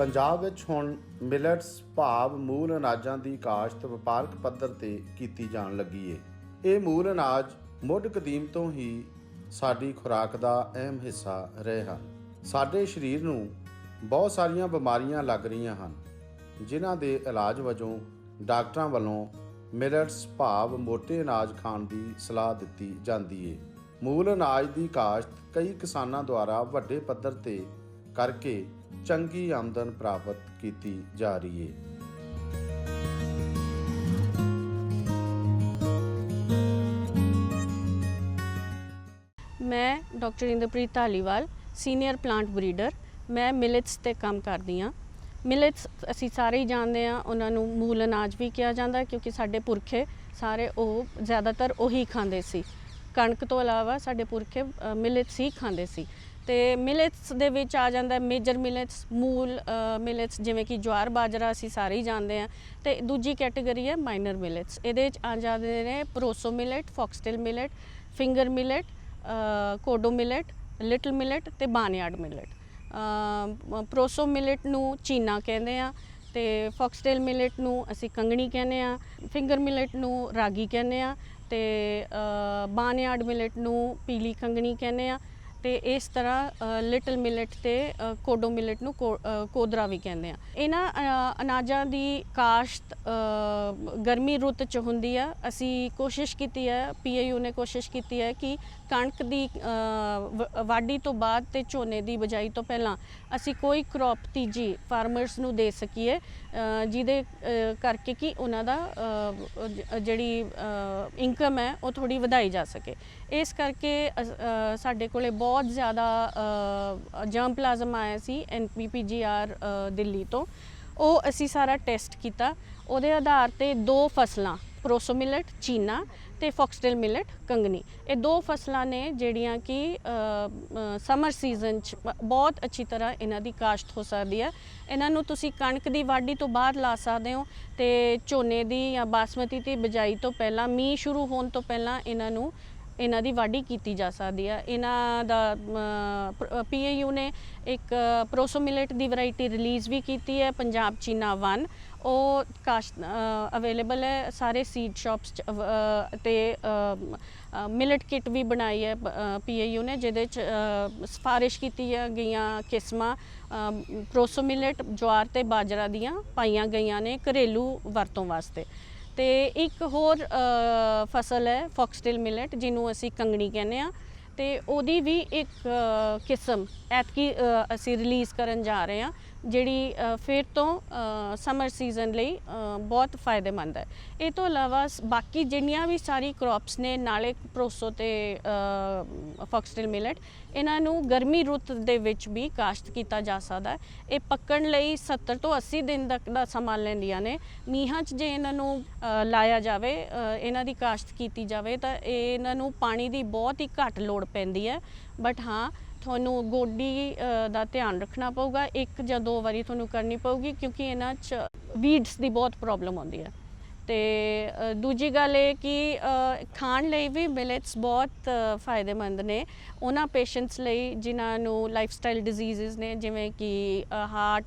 ਪੰਜਾਬ ਵਿੱਚ ਹੁਣ ਮਿਲਟਸ ਭਾਵ ਮੂਲ ਅਨਾਜਾਂ ਦੀ ਕਾਸ਼ਤ ਵਪਾਰਕ ਪੱਧਰ ਤੇ ਕੀਤੀ ਜਾਣ ਲੱਗੀ ਏ। ਇਹ ਮੂਲ ਅਨਾਜ ਮੁੱਢ ਕਦੀਮ ਤੋਂ ਹੀ ਸਾਡੀ ਖੁਰਾਕ ਦਾ ਅਹਿਮ ਹਿੱਸਾ ਰਹੇ ਹਨ। ਸਾਡੇ ਸਰੀਰ ਨੂੰ ਬਹੁਤ ਸਾਰੀਆਂ ਬਿਮਾਰੀਆਂ ਲੱਗ ਰਹੀਆਂ ਹਨ, ਜਿਨ੍ਹਾਂ ਦੇ ਇਲਾਜ ਵਜੋਂ ਡਾਕਟਰਾਂ ਵੱਲੋਂ ਮਿਲਟਸ ਭਾਵ ਮੋਟੇ ਅਨਾਜ ਖਾਣ ਦੀ ਸਲਾਹ ਦਿੱਤੀ ਜਾਂਦੀ ਏ। ਮੂਲ ਅਨਾਜ ਦੀ ਕਾਸ਼ਤ ਕਈ ਕਿਸਾਨਾਂ ਦੁਆਰਾ ਵੱਡੇ ਪੱਧਰ ਤੇ ਕਰਕੇ ਚੰਗੀ ਆਮਦਨ ਪ੍ਰਾਪਤ ਕੀਤੀ ਜਾ ਰਹੀ ਏ। ਮੈਂ doctor Inderpreet Dhaliwal, senior plant breeder. ਮੈਂ ਮਿਲਟਸ ਤੇ ਕੰਮ ਕਰਦੀ ਹਾਂ ਮਿਲਟਸ ਅਸੀਂ ਸਾਰੇ ਹੀ ਜਾਣਦੇ ਹਾਂ ਉਹਨਾਂ ਨੂੰ ਮੂਲ ਅਨਾਜ ਵੀ ਕਿਹਾ ਜਾਂਦਾ ਕਿਉਂਕਿ ਸਾਡੇ ਪੁਰਖੇ ਸਾਰੇ ਉਹ ਜ਼ਿਆਦਾਤਰ ਉਹੀ ਖਾਂਦੇ ਸੀ। ਕਣਕ ਤੋਂ ਇਲਾਵਾ ਸਾਡੇ ਪੁਰਖੇ ਮਿਲਟਸ ਹੀ ਖਾਂਦੇ ਸੀ। ਤੇ ਮਿਲਟਸ ਦੇ ਵਿੱਚ ਆ ਜਾਂਦਾ ਮੇਜਰ ਮਿਲਟਸ ਮੂਲ ਮਿਲਟਸ ਜਿਵੇਂ ਕਿ ਜਵਾਰ, ਬਾਜਰਾ ਅਸੀਂ ਸਾਰੇ ਹੀ ਜਾਣਦੇ ਹਾਂ ਤੇ ਦੂਜੀ ਕੈਟਾਗਰੀ ਹੈ ਮਾਈਨਰ ਮਿਲਟਸ ਇਹਦੇ ਵਿੱਚ ਆ ਜਾਂਦੇ ਨੇ proso millet foxtail millet finger millet kodo millet little millet ਤੇ ਬਾਨਯਾਰਡ ਮਿਲਟ ਪ੍ਰੋਸੋ ਮਿਲਟ ਨੂੰ ਚੀਨਾ ਕਹਿੰਦੇ ਆ ਤੇ ਫੌਕਸਟੇਲ ਮਿਲਟ ਨੂੰ ਅਸੀਂ ਕੰਗਣੀ ਕਹਿੰਦੇ ਆ ਫਿੰਗਰ ਮਿਲਟ ਨੂੰ ਰਾਗੀ ਕਹਿੰਦੇ ਆ ਤੇ ਬਾਨਯਾਰਡ ਮਿਲਟ ਨੂੰ ਪੀਲੀ ਕੰਗਣੀ ਕਹਿੰਦੇ ਆ ਤੇ ਇਸ ਤਰ੍ਹਾਂ ਲਿਟਲ ਮਿਲਟ ਤੇ ਕੋਡੋ ਮਿਲਟ ਨੂੰ ਕੋਦਰਾ ਵੀ ਕਹਿੰਦੇ ਆ। ਇਹਨਾਂ ਅਨਾਜਾਂ ਦੀ ਕਾਸ਼ਤ ਗਰਮੀ ਰੁੱਤ ਚ ਹੁੰਦੀ ਆ। ਅਸੀਂ ਕੋਸ਼ਿਸ਼ ਕੀਤੀ ਹੈ ਪੀਏਯੂ ਨੇ ਕੋਸ਼ਿਸ਼ ਕੀਤੀ ਹੈ ਕਿ ਕਣਕ ਦੀ ਵ- ਵਾਢੀ ਤੋਂ ਬਾਅਦ ਤੇ ਝੋਨੇ ਦੀ ਬਜਾਈ ਤੋਂ ਪਹਿਲਾਂ ਅਸੀਂ ਕੋਈ ਕ੍ਰੌਪ ਤੀਜੀ ਫਾਰਮਰਸ ਨੂੰ ਦੇ ਸਕੀਏ ਜਿਹਦੇ ਕਰਕੇ ਕਿ ਉਹਨਾਂ ਦਾ ਜਿਹੜੀ ਇਨਕਮ ਹੈ ਉਹ ਥੋੜੀ ਵਧਾਈ ਜਾ ਸਕੇ। ਇਸ ਕਰਕੇ ਸਾਡੇ ਕੋਲੇ ਬਹੁਤ ਜ਼ਿਆਦਾ ਜਰਮ ਪਲਾਜ਼ਮ ਆਇਆ ਸੀ ਐਨਪੀਪੀਜੀਆਰ ਦਿੱਲੀ ਤੋਂ। ਉਹ ਅਸੀਂ ਸਾਰਾ ਟੈਸਟ ਕੀਤਾ। ਉਹਦੇ ਆਧਾਰ ਤੇ ਦੋ ਫਸਲਾਂ ਪ੍ਰੋਸੋ ਮਿਲਟ ਚੀਨਾ ਤੇ ਫੌਕਸਟੇਲ ਮਿਲਟ ਕੰਗਨੀ ਇਹ ਦੋ ਫਸਲਾਂ ਨੇ ਜਿਹੜੀਆਂ ਕਿ ਸਮਰ ਸੀਜ਼ਨ ਚ ਬਹੁਤ ਅੱਛੀ ਤਰ੍ਹਾਂ ਇਹਨਾਂ ਦੀ ਕਾਸ਼ਤ ਹੋ ਸਕਦੀ ਹੈ। ਇਹਨਾਂ ਨੂੰ ਤੁਸੀਂ ਕਣਕ ਦੀ ਵਾਢੀ ਤੋਂ ਬਾਅਦ ਲਾ ਸਕਦੇ ਹੋ ਤੇ ਝੋਨੇ ਦੀ ਜਾਂ ਬਾਸਮਤੀ ਦੀ ਬਿਜਾਈ ਤੋਂ ਪਹਿਲਾਂ, ਮੀਂਹ ਸ਼ੁਰੂ ਹੋਣ ਤੋਂ ਪਹਿਲਾਂ ਇਹਨਾਂ ਨੂੰ, ਇਹਨਾਂ ਦੀ ਵਾਢੀ ਕੀਤੀ ਜਾ ਸਕਦੀ ਹੈ। ਇਹਨਾਂ ਦਾ ਪੀਏਯੂ ਨੇ ਇੱਕ ਪ੍ਰੋਸੋ ਮਿਲਟ ਦੀ ਵੈਰਾਈਟੀ ਰਿਲੀਜ਼ ਵੀ ਕੀਤੀ ਹੈ, ਪੰਜਾਬ ਚੀਨਾ 1 ਉਹ ਕਾਸ਼ਤ ਅਵੇਲੇਬਲ ਹੈ ਸਾਰੇ ਸੀਡ ਸ਼ਾਪਸ ਤੇ ਮਿਲਟ ਕਿਟ ਵੀ ਬਣਾਈ ਹੈ ਪੀਏਯੂ ਨੇ ਜਿਹਦੇ ਚ ਅ, ਸਿਫਾਰਿਸ਼ ਕੀਤੀ ਹੈ ਗਈਆਂ ਕਿਸਮਾਂ ਪ੍ਰੋਸੋ ਮਿਲਟ ਜਵਾਰ ਤੇ ਬਾਜਰਾ ਦੀਆਂ ਪਾਈਆਂ ਗਈਆਂ ਨੇ ਘਰੇਲੂ ਵਰਤੋਂ ਵਾਸਤੇ। ਤੇ ਇੱਕ ਹੋਰ ਫਸਲ ਹੈ ਫੌਕਸਟੇਲ ਮਿਲਟ ਜਿਹਨੂੰ ਅਸੀਂ ਕੰਗਣੀ ਕਹਿੰਦੇ ਆ ਤੇ ਉਹਦੀ ਵੀ ਇੱਕ ਕਿਸਮ ਐਤਕੀ ਅਸੀਂ ਰਿਲੀਜ਼ ਕਰਨ ਜਾ ਰਹੇ ਹਾਂ। ਜਿਹੜੀ ਫਿਰ ਤੋਂ ਸਮਰ ਸੀਜ਼ਨ ਲਈ ਬਹੁਤ ਫਾਇਦੇਮੰਦ ਹੈ। ਇਹ ਤੋਂ ਇਲਾਵਾ ਸ- ਬਾਕੀ ਜਿੰਨੀਆਂ ਵੀ ਸਾਰੀ ਕ੍ਰੌਪਸ ਨੇ, ਨਾਲੇ ਪ੍ਰੋਸੋ ਤੇ ਫੌਕਸਟੇਲ ਮਿਲਟ ਇਹਨਾਂ ਨੂੰ ਗਰਮੀ ਰੁੱਤ ਦੇ ਵਿੱਚ ਵੀ ਕਾਸ਼ਤ ਕੀਤਾ ਜਾ ਸਕਦਾ ਹੈ। ਇਹ ਪੱਕਣ ਲਈ 70 ਤੋਂ 80 ਦਿਨ ਤੱਕ ਦਾ ਸਮਾਂ ਲੈਂਦੀਆਂ ਨੇ। ਮੀਂਹਾਂ 'ਚ ਜੇ ਇਹਨਾਂ ਨੂੰ ਲਾਇਆ ਜਾਵੇ ਇਹਨਾਂ ਦੀ ਕਾਸ਼ਤ ਕੀਤੀ ਜਾਵੇ, ਤਾਂ ਇਹ ਇਹਨਾਂ ਨੂੰ ਪਾਣੀ ਦੀ ਬਹੁਤ ਹੀ ਘੱਟ ਲੋੜ ਪੈਂਦੀ ਹੈ। ਬਟ ਹਾਂ ਤੁਹਾਨੂੰ ਗੋਡੀ ਦਾ ਧਿਆਨ ਰੱਖਣਾ ਪਊਗਾ। ਇੱਕ ਜਾਂ ਦੋ ਵਾਰੀ ਤੁਹਾਨੂੰ ਕਰਨੀ ਪਊਗੀ ਕਿਉਂਕਿ ਇਹਨਾਂ 'ਚ ਵੀਡਸ ਦੀ ਬਹੁਤ ਪ੍ਰੋਬਲਮ ਆਉਂਦੀ ਹੈ। ਤੇ ਦੂਜੀ ਗੱਲ ਇਹ ਕਿ ਖਾਣ ਲਈ ਵੀ ਮਿਲਟਸ ਬਹੁਤ ਫਾਇਦੇਮੰਦ ਨੇ। ਉਹਨਾਂ ਪੇਸ਼ੈਂਟਸ ਲਈ ਜਿਨ੍ਹਾਂ ਨੂੰ ਲਾਈਫ ਸਟਾਈਲ ਡਿਜ਼ੀਜ਼ਸ ਨੇ, ਜਿਵੇਂ ਕਿ ਹਾਰਟ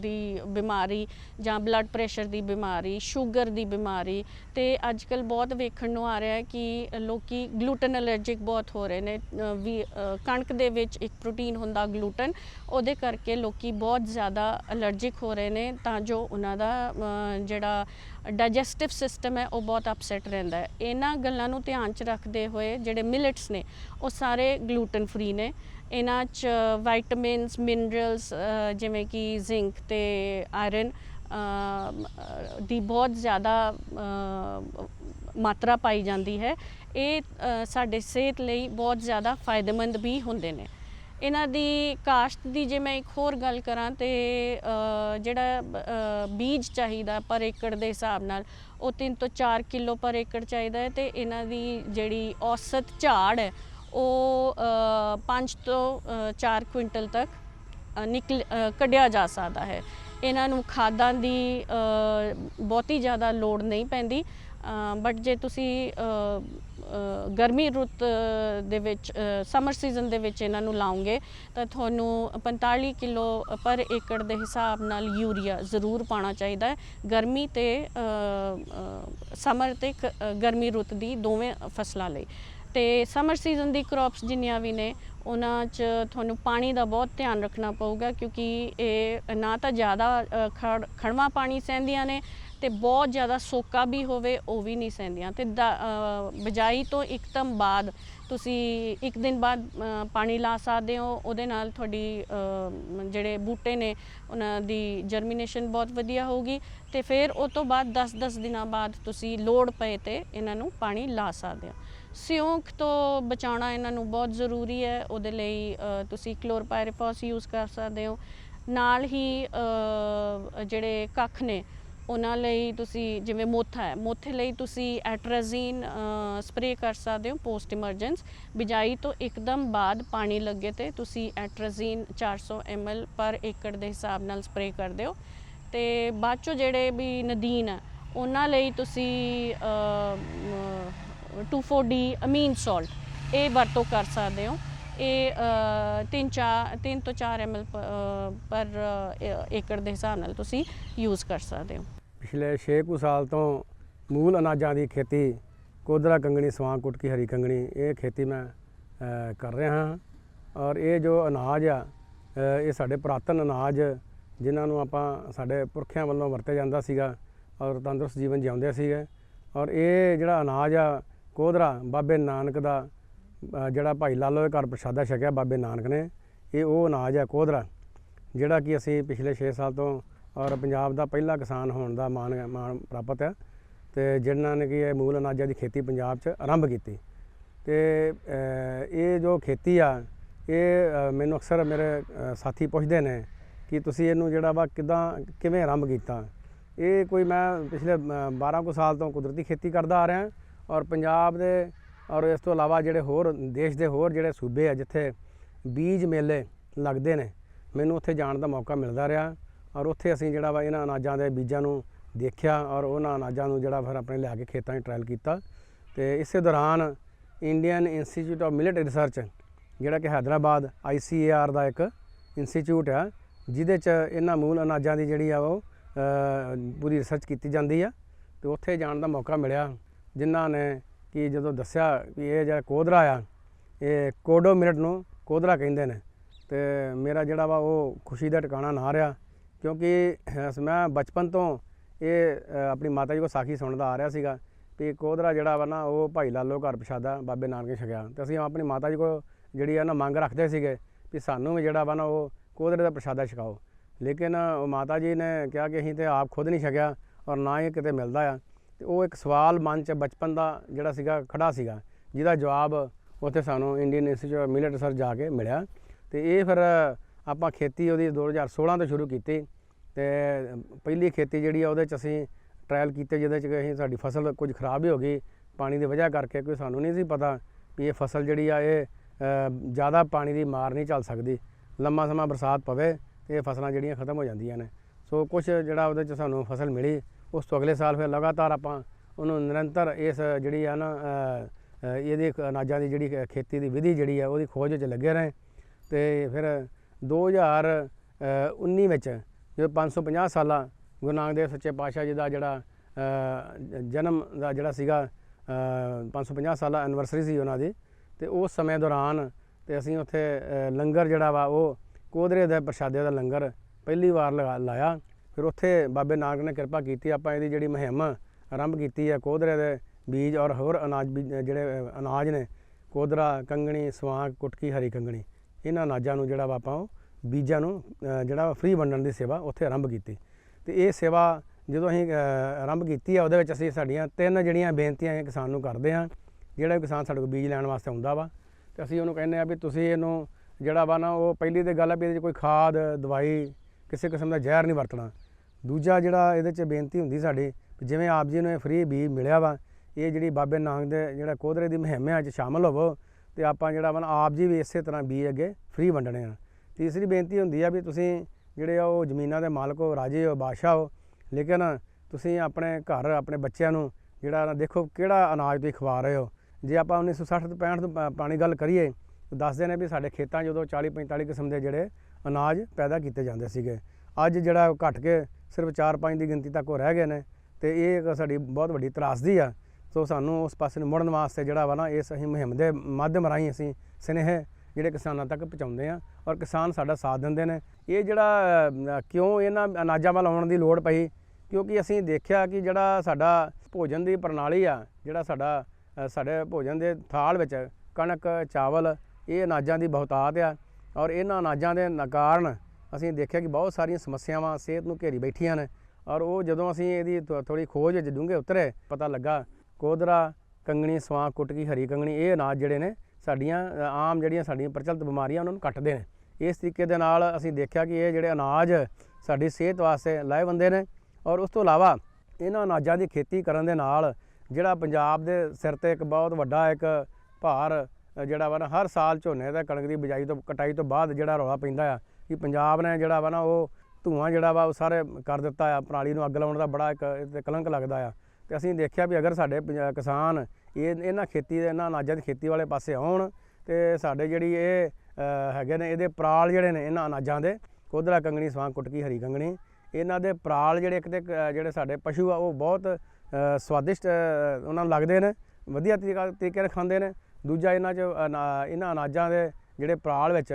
ਦੀ ਬਿਮਾਰੀ ਜਾਂ ਬਲੱਡ ਪ੍ਰੈਸ਼ਰ ਦੀ ਬਿਮਾਰੀ, ਸ਼ੂਗਰ ਦੀ ਬਿਮਾਰੀ ਤੇ ਅੱਜਕੱਲ ਬਹੁਤ ਵੇਖਣ ਨੂੰ ਆ ਰਿਹਾ ਹੈ ਕਿ ਲੋਕੀ ਗਲੂਟਨ ਅਲਰਜਿਕ ਬਹੁਤ ਹੋ ਰਹੇ ਨੇ। ਵੀ ਕਣਕ ਦੇ ਵਿੱਚ ਇੱਕ ਪ੍ਰੋਟੀਨ ਹੁੰਦਾ ਗਲੂਟਨ, ਉਹਦੇ ਕਰਕੇ ਲੋਕੀ ਬਹੁਤ ਜ਼ਿਆਦਾ ਅਲਰਜਿਕ ਹੋ ਰਹੇ ਨੇ ਤਾਂ ਜੋ ਉਹਨਾਂ ਦਾ ਜਿਹੜਾ ਡਾਈਜੈਸਟਿਵ ਸਿਸਟਮ ਹੈ, ਉਹ ਬਹੁਤ ਅਪਸੈਟ ਰਹਿੰਦਾ ਹੈ। ਇਹਨਾਂ ਗੱਲਾਂ ਨੂੰ ਧਿਆਨ 'ਚ ਰੱਖਦੇ ਹੋਏ ਜਿਹੜੇ ਮਿਲਟਸ ਨੇ, ਉਹ ਸਾਰੇ ਗਲੂਟਨ ਫ੍ਰੀ ਨੇ। ਇਹਨਾਂ 'ਚ ਵਿਟਾਮਿਨਸ ਮਿਨਰਲਸ ਜਿਵੇਂ ਕਿ ਜ਼ਿੰਕ ਤੇ ਆਇਰਨ ਦੀ ਬਹੁਤ ਜ਼ਿਆਦਾ ਮਾਤਰਾ ਪਾਈ ਜਾਂਦੀ ਹੈ। ਇਹ ਸਾਡੇ ਸਿਹਤ ਲਈ ਬਹੁਤ ਜ਼ਿਆਦਾ ਫਾਇਦੇਮੰਦ ਵੀ ਹੁੰਦੇ ਨੇ। ਇਹਨਾਂ ਦੀ ਕਾਸ਼ਤ ਦੀ ਜੇ ਮੈਂ ਇੱਕ ਹੋਰ ਗੱਲ ਕਰਾਂ ਤੇ ਜਿਹੜਾ ਬੀਜ ਚਾਹੀਦਾ ਪਰ ਏਕੜ ਦੇ ਹਿਸਾਬ ਨਾਲ, ਉਹ 3 ਤੋਂ 4 ਕਿਲੋ ਪਰ ਏਕੜ ਚਾਹੀਦਾ ਹੈ ਤੇ ਇਹਨਾਂ ਦੀ ਜਿਹੜੀ ਔਸਤ ਝਾੜ ਹੈ, ਉਹ 5 ਤੋਂ 4 ਕੁਇੰਟਲ ਤੱਕ ਨਿਕਲ ਕੱਢਿਆ ਜਾ ਸਕਦਾ ਹੈ। ਇਹਨਾਂ ਨੂੰ ਖਾਦਾਂ ਦੀ ਬਹੁਤੀ ਜ਼ਿਆਦਾ ਲੋੜ ਨਹੀਂ ਪੈਂਦੀ ਬਟ ਜੇ ਤੁਸੀਂ ਗਰਮੀ ਰੁੱਤ ਦੇ ਵਿੱਚ ਸਮਰ ਸੀਜ਼ਨ ਦੇ ਵਿੱਚ ਇਹਨਾਂ ਨੂੰ ਲਾਉਂਗੇ, ਤਾਂ ਤੁਹਾਨੂੰ 45 ਕਿਲੋ ਪਰ ਏਕੜ ਦੇ ਹਿਸਾਬ ਨਾਲ ਯੂਰੀਆ ਜ਼ਰੂਰ ਪਾਣਾ ਚਾਹੀਦਾ ਹੈ। ਗਰਮੀ ਤੇ ਸਮਰ ਤੇ ਕ- ਗਰਮੀ ਰੁੱਤ ਦੀ ਦੋਵੇਂ ਫਸਲਾਂ ਲਈ। ਤੇ ਸਮਰ ਸੀਜ਼ਨ ਦੀ ਕ੍ਰੌਪਸ ਜਿੰਨੀਆਂ ਵੀ ਨੇ, ਉਹਨਾਂ 'ਚ ਤੁਹਾਨੂੰ ਪਾਣੀ ਦਾ ਬਹੁਤ ਧਿਆਨ ਰੱਖਣਾ ਪਊਗਾ, ਕਿਉਂਕਿ ਇਹ ਨਾ ਤਾਂ ਜ਼ਿਆਦਾ ਖੜ ਖੜਵਾ ਪਾਣੀ ਸਹਿੰਦੀਆਂ ਨੇ ਤੇ ਬਹੁਤ ਜ਼ਿਆਦਾ ਸੋਕਾ ਵੀ ਹੋਵੇ, ਉਹ ਵੀ ਨਹੀਂ ਸਹਿੰਦੀਆਂ। ਤੇ ਦਾ- ਬਿਜਾਈ ਤੋਂ ਇੱਕਦਮ ਬਾਅਦ ਤੁਸੀਂ ਇੱਕ ਦਿਨ ਬਾਅਦ ਪਾਣੀ ਲਾ ਸਕਦੇ ਹੋ। ਉਹਦੇ ਨਾਲ ਤੁਹਾਡੀ ਜਿਹੜੇ ਬੂਟੇ ਨੇ, ਉਹਨਾਂ ਦੀ ਜਰਮੀਨੇਸ਼ਨ ਬਹੁਤ ਵਧੀਆ ਹੋਊਗੀ। ਤੇ ਫਿਰ ਉਹ ਤੋਂ ਬਾਅਦ 10-10 ਦਿਨਾਂ ਬਾਅਦ ਤੁਸੀਂ ਲੋੜ ਪਏ ਤੇ ਇਹਨਾਂ ਨੂੰ ਪਾਣੀ ਲਾ ਸਕਦੇ ਹੋ। ਸਿਉਂਕ ਤੋਂ ਬਚਾਉਣਾ ਇਹਨਾਂ ਨੂੰ ਬਹੁਤ ਜ਼ਰੂਰੀ ਹੈ। ਉਹਦੇ ਲਈ ਤੁਸੀਂ ਕਲੋਰਪਾਇਰੀਫਾਸ ਯੂਜ਼ ਕਰ ਸਕਦੇ ਹੋ। ਨਾਲ ਹੀ ਜਿਹੜੇ ਕੱਖ ਨੇ ਉਹਨਾਂ ਲਈ ਤੁਸੀਂ ਜਿਵੇਂ ਮੋਥਾ ਹੈ ਮੋਥੇ ਲਈ ਤੁਸੀਂ ਐਟਰਾਜ਼ੀਨ ਸਪਰੇਅ ਕਰ ਸਕਦੇ ਹੋ ਪੋਸਟ ਇਮਰਜੈਂਸ। ਬਿਜਾਈ ਤੋਂ ਇੱਕਦਮ ਬਾਅਦ ਪਾਣੀ ਲੱਗੇ ਤੇ ਤੁਸੀਂ ਐਟਰਾਜ਼ੀਨ 400 ml ਪਰ ਏਕੜ ਦੇ ਹਿਸਾਬ ਨਾਲ ਸਪਰੇਅ ਕਰ ਦਿਓ ਤੇ ਬਾਅਦ ਚੋਂ ਜਿਹੜੇ ਵੀ ਨਦੀਨ ਹੈ ਉਹਨਾਂ ਲਈ ਤੁਸੀਂ ਅ, 2,4-D ਅਮੀਨ ਸਾਲਟ ਇਹ ਵਰਤੋਂ ਕਰ ਸਕਦੇ ਹੋ। ਇਹ 3 4 3 ਤੋਂ 4 ml ਪ- ਪਰ ਏਕੜ ਦੇ ਹਿਸਾਬ ਨਾਲ ਤੁਸੀਂ ਯੂਜ਼ ਕਰ ਸਕਦੇ ਹੋ। ਪਿਛਲੇ 6 ਕੁ ਸਾਲ ਤੋਂ ਮੂਲ ਅਨਾਜਾਂ ਦੀ ਖੇਤੀ, ਕੋਦਰਾ ਕੰਗਣੀ, ਸਵਾਂ ਕੁਟਕੀ, ਹਰੀ ਕੰਗਣੀ, ਇਹ ਖੇਤੀ ਮੈਂ ਕਰ ਰਿਹਾ ਹਾਂ। ਔਰ ਇਹ ਜੋ ਅਨਾਜ ਆ ਇਹ ਸਾਡੇ ਪੁਰਾਤਨ ਅਨਾਜ, ਜਿਨ੍ਹਾਂ ਨੂੰ ਆਪਾਂ ਸਾਡੇ ਪੁਰਖਿਆਂ ਵੱਲੋਂ ਵਰਤਿਆ ਜਾਂਦਾ ਸੀਗਾ ਔਰ ਤੰਦਰੁਸਤ ਜੀਵਨ ਜਿਉਂਦੇ ਸੀਗੇ। ਔਰ ਇਹ ਜਿਹੜਾ ਅਨਾਜ ਆ, ਕੋਦਰਾ, ਬਾਬੇ ਨਾਨਕ ਦਾ ਜਿਹੜਾ ਭਾਈ ਲਾਲੋ ਦੇ ਘਰ ਪ੍ਰਸ਼ਾਦਾ ਛਕਿਆ ਬਾਬੇ ਨਾਨਕ ਨੇ ਇਹ ਉਹ ਅਨਾਜ ਹੈ ਕੋਧਰਾ ਜਿਹੜਾ ਕਿ ਅਸੀਂ ਪਿਛਲੇ 6 ਸਾਲ ਤੋਂ ਔਰ ਪੰਜਾਬ ਦਾ ਪਹਿਲਾ ਕਿਸਾਨ ਹੋਣ ਦਾ ਮਾਣ ਮਾਣ ਪ੍ਰਾਪਤ ਹੈ ਤੇ ਜਿਨ੍ਹਾਂ ਨੇ ਕਿ ਇਹ ਮੂਲ ਅਨਾਜਾਂ ਦੀ ਖੇਤੀ ਪੰਜਾਬ 'ਚ ਆਰੰਭ ਕੀਤੀ। ਤੇ ਇਹ ਜੋ ਖੇਤੀ ਆ ਇਹ ਮੈਨੂੰ ਅਕਸਰ ਮੇਰੇ ਸਾਥੀ ਪੁੱਛਦੇ ਨੇ ਕਿ ਤੁਸੀਂ ਇਹਨੂੰ ਜਿਹੜਾ ਵਾ ਕਿਦਾਂ ਕਿਵੇਂ ਆਰੰਭ ਕੀਤਾ? ਇਹ ਕੋਈ ਮੈਂ ਪਿਛਲੇ ਅ, 12 ਕੁ ਸਾਲ ਤੋਂ ਕੁਦਰਤੀ ਖੇਤੀ ਕਰਦਾ ਆ ਰਿਹਾ ਔਰ ਪੰਜਾਬ ਦੇ ਔਰ ਇਸ ਤੋਂ ਇਲਾਵਾ ਜਿਹੜੇ ਹੋਰ ਦੇਸ਼ ਦੇ ਹੋਰ ਜਿਹੜੇ ਸੂਬੇ ਆ, ਜਿੱਥੇ ਬੀਜ ਮੇਲੇ ਲੱਗਦੇ ਨੇ, ਮੈਨੂੰ ਉੱਥੇ ਜਾਣ ਦਾ ਮੌਕਾ ਮਿਲਦਾ ਰਿਹਾ ਔਰ ਉੱਥੇ ਅਸੀਂ ਜਿਹੜਾ ਵਾ ਇਹਨਾਂ ਅਨਾਜਾਂ ਦੇ ਬੀਜਾਂ ਨੂੰ ਦੇਖਿਆ ਔਰ ਉਹਨਾਂ ਅਨਾਜਾਂ ਨੂੰ ਜਿਹੜਾ ਫਿਰ ਆਪਣੇ ਲਿਆ ਕੇ ਖੇਤਾਂ 'ਚ ਟ੍ਰਾਇਲ ਕੀਤਾ ਤੇ ਇਸੇ ਦੌਰਾਨ Indian Institute of millet research ਜਿਹੜਾ ਕਿ ਹੈਦਰਾਬਾਦ ICAR ਦਾ ਇੱਕ ਇੰਸਟੀਚਿਊਟ ਆ, ਜਿਹਦੇ 'ਚ ਇਹਨਾਂ ਮੂਲ ਅਨਾਜਾਂ ਦੀ ਜਿਹੜੀ ਆ ਉਹ ਪੂਰੀ ਰਿਸਰਚ ਕੀਤੀ ਜਾਂਦੀ ਆ ਤੇ ਉੱਥੇ ਜਾਣ ਦਾ ਮੌਕਾ ਮਿਲਿਆ, ਜਿਨ੍ਹਾਂ ਨੇ ਕਿ ਜਦੋਂ ਦੱਸਿਆ ਵੀ ਇਹ ਜਿਹੜਾ ਕੋਧਰਾ ਆ, ਇਹ ਕੋਡੋ ਮਿੰਟ ਨੂੰ ਕੋਧਰਾ ਕਹਿੰਦੇ ਨੇ। ਤੇ ਮੇਰਾ ਜਿਹੜਾ ਵਾ ਉਹ ਖੁਸ਼ੀ ਦਾ ਟਿਕਾਣਾ ਨਾ ਰਿਹਾ, ਕਿਉਂਕਿ ਮੈਂ ਬਚਪਨ ਤੋਂ ਇਹ ਆਪਣੀ ਮਾਤਾ ਜੀ ਕੋ ਸਾਖੀ ਸੁਣਦਾ ਆ ਰਿਹਾ ਸੀਗਾ ਵੀ ਕੋਧਰਾ ਜਿਹੜਾ ਵਾ ਨਾ, ਉਹ ਭਾਈ ਲਾਲੋ ਘਰ ਪ੍ਰਸ਼ਾਦਾ ਬਾਬੇ ਨਾਨਕ ਨੇ ਛਕਿਆ। ਤੇ ਅਸੀਂ ਆਪਣੀ ਮਾਤਾ ਜੀ ਕੋ ਜਿਹੜੀ ਆ ਨਾ ਮੰਗ ਰੱਖਦੇ ਸੀਗੇ ਵੀ ਸਾਨੂੰ ਵੀ ਜਿਹੜਾ ਵਾ ਨਾ ਉਹ ਕੋਦਰੇ ਦਾ ਪ੍ਰਸ਼ਾਦਾ ਛਕਾਓ। ਲੇਕਿਨ ਉਹ ਮਾਤਾ ਜੀ ਨੇ ਕਿਹਾ ਕਿ ਅਸੀਂ ਤੇ ਆਪ ਖੁਦ ਨਹੀਂ ਛਕਿਆ ਔਰ ਨਾ ਹੀ ਕਿਤੇ ਮਿਲਦਾ ਆ। ਤੇ ਉਹ ਇੱਕ ਸਵਾਲ ਮਨ ਚ ਬਚਪਨ ਦਾ ਜਿਹੜਾ ਸੀਗਾ, ਖੜਾ ਸੀਗਾ, ਜਿਹਦਾ ਜਵਾਬ ਉੱਥੇ ਸਾਨੂੰ Indian Institute of millet research ਜਾ ਕੇ ਮਿਲਿਆ। ਤੇ ਇਹ ਫਿਰ ਆਪਾਂ ਖੇਤੀ ਉਹਦੀ 2016 ਤੋਂ ਸ਼ੁਰੂ ਕੀਤੀ ਤੇ ਪਹਿਲੀ ਖੇਤੀ ਜਿਹੜੀ ਆ ਉਹਦੇ ਚ ਅਸੀਂ ਟ੍ਰਾਇਲ ਕੀਤੇ, ਜਿਹਦੇ ਚ ਅਸੀਂ ਸਾਡੀ ਫਸਲ ਕੁਝ ਖਰਾਬ ਹੀ ਹੋ ਗਈ, ਪਾਣੀ ਦੀ ਵਜ੍ਹਾ ਕਰਕੇ ਕੋਈ ਸਾਨੂੰ ਨਹੀਂ ਸੀ ਪਤਾ ਵੀ ਇਹ ਫਸਲ ਜਿਹੜੀ ਆ ਇਹ ਜ਼ਿਆਦਾ ਪਾਣੀ ਦੀ ਮਾਰ ਨਹੀਂ ਚੱਲ ਸਕਦੀ। ਲੰਮਾ ਸਮਾਂ ਬਰਸਾਤ ਪਵੇ ਤੇ ਇਹ ਫਸਲਾਂ ਜਿਹੜੀਆਂ ਖਤਮ ਹੋ ਜਾਂਦੀਆਂ ਨੇ। ਸੋ ਕੁਝ ਜਿਹੜਾ ਉਹਦੇ ਚ ਸਾਨੂੰ ਫਸਲ ਮਿਲੀ ਉਸ ਤੋਂ ਅਗਲੇ ਸਾਲ ਫਿਰ ਲਗਾਤਾਰ ਆਪਾਂ ਉਹਨੂੰ ਨਿਰੰਤਰ ਇਸ ਜਿਹੜੀ ਆ ਨਾ ਇਹਦੇ ਅ, ਅਨਾਜਾਂ ਦੀ ਜਿਹੜੀ ਖੇਤੀ ਦੀ ਵਿਧੀ ਜਿਹੜੀ ਆ ਉਹਦੀ ਖੋਜ ਵਿੱਚ ਲੱਗੇ ਰਹੇ। ਤੇ ਫਿਰ 2019 ਵਿੱਚ ਜਦੋਂ 550 ਸਾਲਾ ਗੁਰੂ ਨਾਨਕ ਦੇਵ ਸੱਚੇ ਪਾਤਸ਼ਾਹ ਜੀ ਦਾ ਜਿਹੜਾ ਜਨਮ ਦਾ ਜਿਹੜਾ ਸੀਗਾ ਅ, 550 ਸਾਲਾ ਐਨਵਰਸਰੀ ਸੀ ਉਹਨਾਂ ਦੀ ਤੇ ਉਸ ਸਮੇਂ ਦੌਰਾਨ ਤੇ ਅਸੀਂ ਉੱਥੇ ਲੰਗਰ ਜਿਹੜਾ ਵਾ ਉਹ ਕੋਦਰੇ ਦੇ ਪ੍ਰਸ਼ਾਦੇ ਦਾ ਲੰਗਰ ਪਹਿਲੀ ਵਾਰ ਲਗਾ ਲਾਇਆ। ਫਿਰ ਉੱਥੇ ਬਾਬੇ ਨਾਨਕ ਨੇ ਕਿਰਪਾ ਕੀਤੀ ਆਪਾਂ ਇਹਦੀ ਜਿਹੜੀ ਮੁਹਿੰਮ ਆਰੰਭ ਕੀਤੀ ਹੈ ਕੋਦਰੇ ਦੇ ਬੀਜ ਔਰ ਹੋਰ ਅਨਾਜ ਬੀਜ ਜਿਹੜੇ ਅਨਾਜ ਨੇ ਕੋਧਰਾ ਕੰਗਣੀ ਸਵਾਂਗ ਕੁਟਕੀ ਹਰੀ ਕੰਗਣੀ ਇਹਨਾਂ ਅਨਾਜਾਂ ਨੂੰ ਜਿਹੜਾ ਵਾ ਆਪਾਂ ਉਹ ਬੀਜਾਂ ਨੂੰ ਅ, ਜਿਹੜਾ ਫ੍ਰੀ ਵੰਡਣ ਦੀ ਸੇਵਾ ਉੱਥੇ ਆਰੰਭ ਕੀਤੀ। ਤੇ ਇਹ ਸੇਵਾ ਜਦੋਂ ਅਸੀਂ ਆਰੰਭ ਕੀਤੀ ਆ ਉਹਦੇ ਵਿੱਚ ਅਸੀਂ ਸਾਡੀਆਂ ਤਿੰਨ ਜਿਹੜੀਆਂ ਬੇਨਤੀਆਂ ਇਹ ਕਿਸਾਨ ਨੂੰ ਕਰਦੇ ਹਾਂ ਜਿਹੜਾ ਵੀ ਕਿਸਾਨ ਸਾਡੇ ਕੋਲ ਬੀਜ ਲੈਣ ਵਾਸਤੇ ਆਉਂਦਾ ਵਾ ਤੇ ਅਸੀਂ ਉਹਨੂੰ ਕਹਿੰਦੇ ਆ ਵੀ ਤੁਸੀਂ ਇਹਨੂੰ ਜਿਹੜਾ ਵਾ ਨਾ ਉਹ ਪਹਿਲੀ ਤੇ ਗੱਲ ਆ ਵੀ ਇਹਦੇ 'ਚ ਕੋਈ ਖਾਦ ਦਵਾਈ ਕਿਸੇ ਕਿਸਮ ਦਾ ਜ਼ਹਿਰ ਨਹੀਂ ਵਰਤਣਾ। ਦੂਜਾ ਜਿਹੜਾ ਇਹਦੇ 'ਚ ਬੇਨਤੀ ਹੁੰਦੀ ਸਾਡੀ ਵੀ ਜਿਵੇਂ ਆਪ ਜੀ ਨੂੰ ਇਹ ਫ੍ਰੀ ਬੀ ਮਿਲਿਆ ਵਾ, ਇਹ ਜਿਹੜੀ ਬਾਬੇ ਨਾਨਕ ਦੇ ਜਿਹੜਾ ਕੋਦਰੇ ਦੀ ਮੁਹਿੰਮ ਹੈ 'ਚ ਸ਼ਾਮਲ ਹੋਵੋ ਤੇ ਆਪਾਂ ਜਿਹੜਾ ਵਾ ਆਪ ਜੀ ਵੀ ਇਸੇ ਤਰ੍ਹਾਂ ਬੀ ਅੱਗੇ ਫ੍ਰੀ ਵੰਡਣੇ ਆ। ਤੀਸਰੀ ਬੇਨਤੀ ਹੁੰਦੀ ਆ ਵੀ ਤੁਸੀਂ ਜਿਹੜੇ ਆ ਉਹ ਜ਼ਮੀਨਾਂ ਦੇ ਮਾਲਕ ਹੋ, ਰਾਜੇ ਹੋ, ਬਾਦਸ਼ਾਹ ਹੋ, ਲੇਕਿਨ ਤੁਸੀਂ ਆਪਣੇ ਘਰ, ਆਪਣੇ ਬੱਚਿਆਂ ਨੂੰ ਜਿਹੜਾ ਦੇਖੋ ਕਿਹੜਾ ਅਨਾਜ ਤੁਸੀਂ ਖਵਾ ਰਹੇ ਹੋ। ਜੇ ਆਪਾਂ 1960 ਤੋਂ 65 ਤੋਂ ਪਾਣੀ ਗੱਲ ਕਰੀਏ, ਤਾਂ ਦੱਸਦੇ ਨੇ ਵੀ ਸਾਡੇ ਖੇਤਾਂ 'ਚ ਉਦੋਂ 40 45 ਕਿਸਮ ਦੇ ਜਿਹੜੇ ਅਨਾਜ ਪੈਦਾ ਕੀਤੇ ਜਾਂਦੇ ਸੀਗੇ। ਅੱਜ ਜਿਹੜਾ ਉਹ ਘਟ ਕੇ ਸਿਰਫ 4-5 ਦੀ ਗਿਣਤੀ ਤੱਕ ਉਹ ਰਹਿ ਗਏ ਨੇ ਤੇ ਇਹ ਸਾਡੀ ਬਹੁਤ ਵੱਡੀ ਤਰਾਸਦੀ ਆ। ਸੋ ਸਾਨੂੰ ਉਸ ਪਾਸੇ ਨੂੰ ਮੁੜਨ ਵਾਸਤੇ ਜਿਹੜਾ ਵਾ ਨਾ ਇਸ ਅਸੀਂ ਮੁਹਿੰਮ ਦੇ ਮਾਧਿਅਮ ਰਾਹੀਂ ਅਸੀਂ ਸਨੇਹ ਜਿਹੜੇ ਕਿਸਾਨਾਂ ਤੱਕ ਪਹੁੰਚਾਉਂਦੇ ਆ ਔਰ ਕਿਸਾਨ ਸਾਡਾ ਸਾਥ ਦਿੰਦੇ ਨੇ। ਇਹ ਜਿਹੜਾ ਕਿਉਂ ਇਹਨਾਂ ਅਨਾਜਾਂ ਵੱਲ ਆਉਣ ਦੀ ਲੋੜ ਪਈ? ਕਿਉਂਕਿ ਅਸੀਂ ਦੇਖਿਆ ਕਿ ਜਿਹੜਾ ਸਾਡਾ ਭੋਜਨ ਦੀ ਪ੍ਰਣਾਲੀ ਆ, ਜਿਹੜਾ ਸਾਡਾ ਸਾਡੇ ਭੋਜਨ ਦੇ ਥਾਲ ਵਿੱਚ ਕਣਕ, ਚਾਵਲ, ਇਹ ਅਨਾਜਾਂ ਦੀ ਬਹੁਤਾਤ ਆ ਔਰ ਇਹਨਾਂ ਅਨਾਜਾਂ ਦੇ ਨ- ਕਾਰਨ ਅਸੀਂ ਦੇਖਿਆ ਕਿ ਬਹੁਤ ਸਾਰੀਆਂ ਸਮੱਸਿਆਵਾਂ ਸਿਹਤ ਨੂੰ ਘੇਰੀ ਬੈਠੀਆਂ ਨੇ ਔਰ ਉਹ ਜਦੋਂ ਅਸੀਂ ਇਹਦੀ ਥੋੜੀ ਖੋਜ ਵਿੱਚ ਡੂੰਘੇ ਉਤਰੇ, ਪਤਾ ਲੱਗਾ ਕੋਦਰਾ ਕੰਗਣੀ, ਸਵਾਂ, ਕੁਟਕੀ, ਹਰੀ ਕੰਗਣੀ ਇਹ ਅਨਾਜ ਜਿਹੜੇ ਨੇ ਸਾਡੀਆਂ ਆਮ ਜਿਹੜੀਆਂ ਸਾਡੀਆਂ ਪ੍ਰਚਲਿਤ ਬਿਮਾਰੀਆਂ ਉਹਨਾਂ ਨੂੰ ਕੱਟਦੇ ਨੇ। ਇਸ ਤਰੀਕੇ ਦੇ ਨਾਲ ਅਸੀਂ ਦੇਖਿਆ ਕਿ ਇਹ ਜਿਹੜੇ ਅਨਾਜ ਸਾਡੀ ਸਿਹਤ ਵਾਸਤੇ ਲਾਹੇਵੰਦੇ ਨੇ ਔਰ ਉਸ ਤੋਂ ਇਲਾਵਾ ਇਹਨਾਂ ਅਨਾਜਾਂ ਦੀ ਖੇਤੀ ਕਰਨ ਦੇ ਨਾਲ ਜਿਹੜਾ ਪੰਜਾਬ ਦੇ ਸਿਰ ਤੇ ਇੱਕ ਬਹੁਤ ਵੱਡਾ ਇੱਕ ਭਾਰ ਜਿਹੜਾ ਵਾ ਨਾ, ਹਰ ਸਾਲ ਝੋਨੇ ਦਾ ਕਣਕ ਦੀ ਬਿਜਾਈ ਤੋਂ, ਕਟਾਈ ਤੋਂ ਬਾਅਦ ਜਿਹੜਾ ਰੌਲਾ ਪੈਂਦਾ ਆ ਕਿ ਪੰਜਾਬ ਨੇ ਜਿਹੜਾ ਵਾ ਨਾ ਉਹ ਧੂਆਂ ਜਿਹੜਾ ਵਾ ਉਹ ਸਾਰੇ ਕਰ ਦਿੱਤਾ ਆ ਪਰਾਲੀ ਨੂੰ ਅੱਗ ਲਾਉਣ ਦਾ ਬੜਾ ਇੱਕ ਕਲੰਕ ਲੱਗਦਾ ਆ। ਤੇ ਅਸੀਂ ਦੇਖਿਆ ਵੀ ਅਗਰ ਸਾਡੇ ਪੰਜਾ- ਕਿਸਾਨ ਇਹ ਇਹਨਾਂ ਖੇਤੀ ਦੇ ਇਹਨਾਂ ਅਨਾਜਾਂ ਦੀ ਖੇਤੀ ਵਾਲੇ ਪਾਸੇ ਆਉਣ ਤੇ ਸਾਡੇ ਜਿਹੜੀ ਇਹ ਹੈਗੇ ਨੇ ਇਹਦੇ ਪਰਾਲ ਜਿਹੜੇ ਨੇ ਇਹਨਾਂ ਅਨਾਜਾਂ ਦੇ ਕੋਦਰਾ ਕੰਗਣੀ ਸਵਾਂ ਕੁਟਕੀ ਹਰੀ ਕੰਗਣੀ ਇਹਨਾਂ ਦੇ ਪਰਾਲ ਜਿਹੜੇ ਇੱਕ ਤੇ ਇੱਕ, ਜਿਹੜੇ ਸਾਡੇ ਪਸ਼ੂ ਆ ਉਹ ਬਹੁਤ ਸਵਾਦਿਸ਼ਟ ਉਹਨਾਂ ਨੂੰ ਲੱਗਦੇ ਨੇ ਵਧੀਆ ਤਰੀਕਾ ਤਰੀਕੇ ਨਾਲ ਖਾਂਦੇ ਨੇ। ਦੂਜਾ ਇਹਨਾਂ 'ਚ ਅਨਾ- ਇਹਨਾਂ ਅਨਾਜਾਂ ਦੇ ਜਿਹੜੇ ਪਰਾਲ ਵਿੱਚ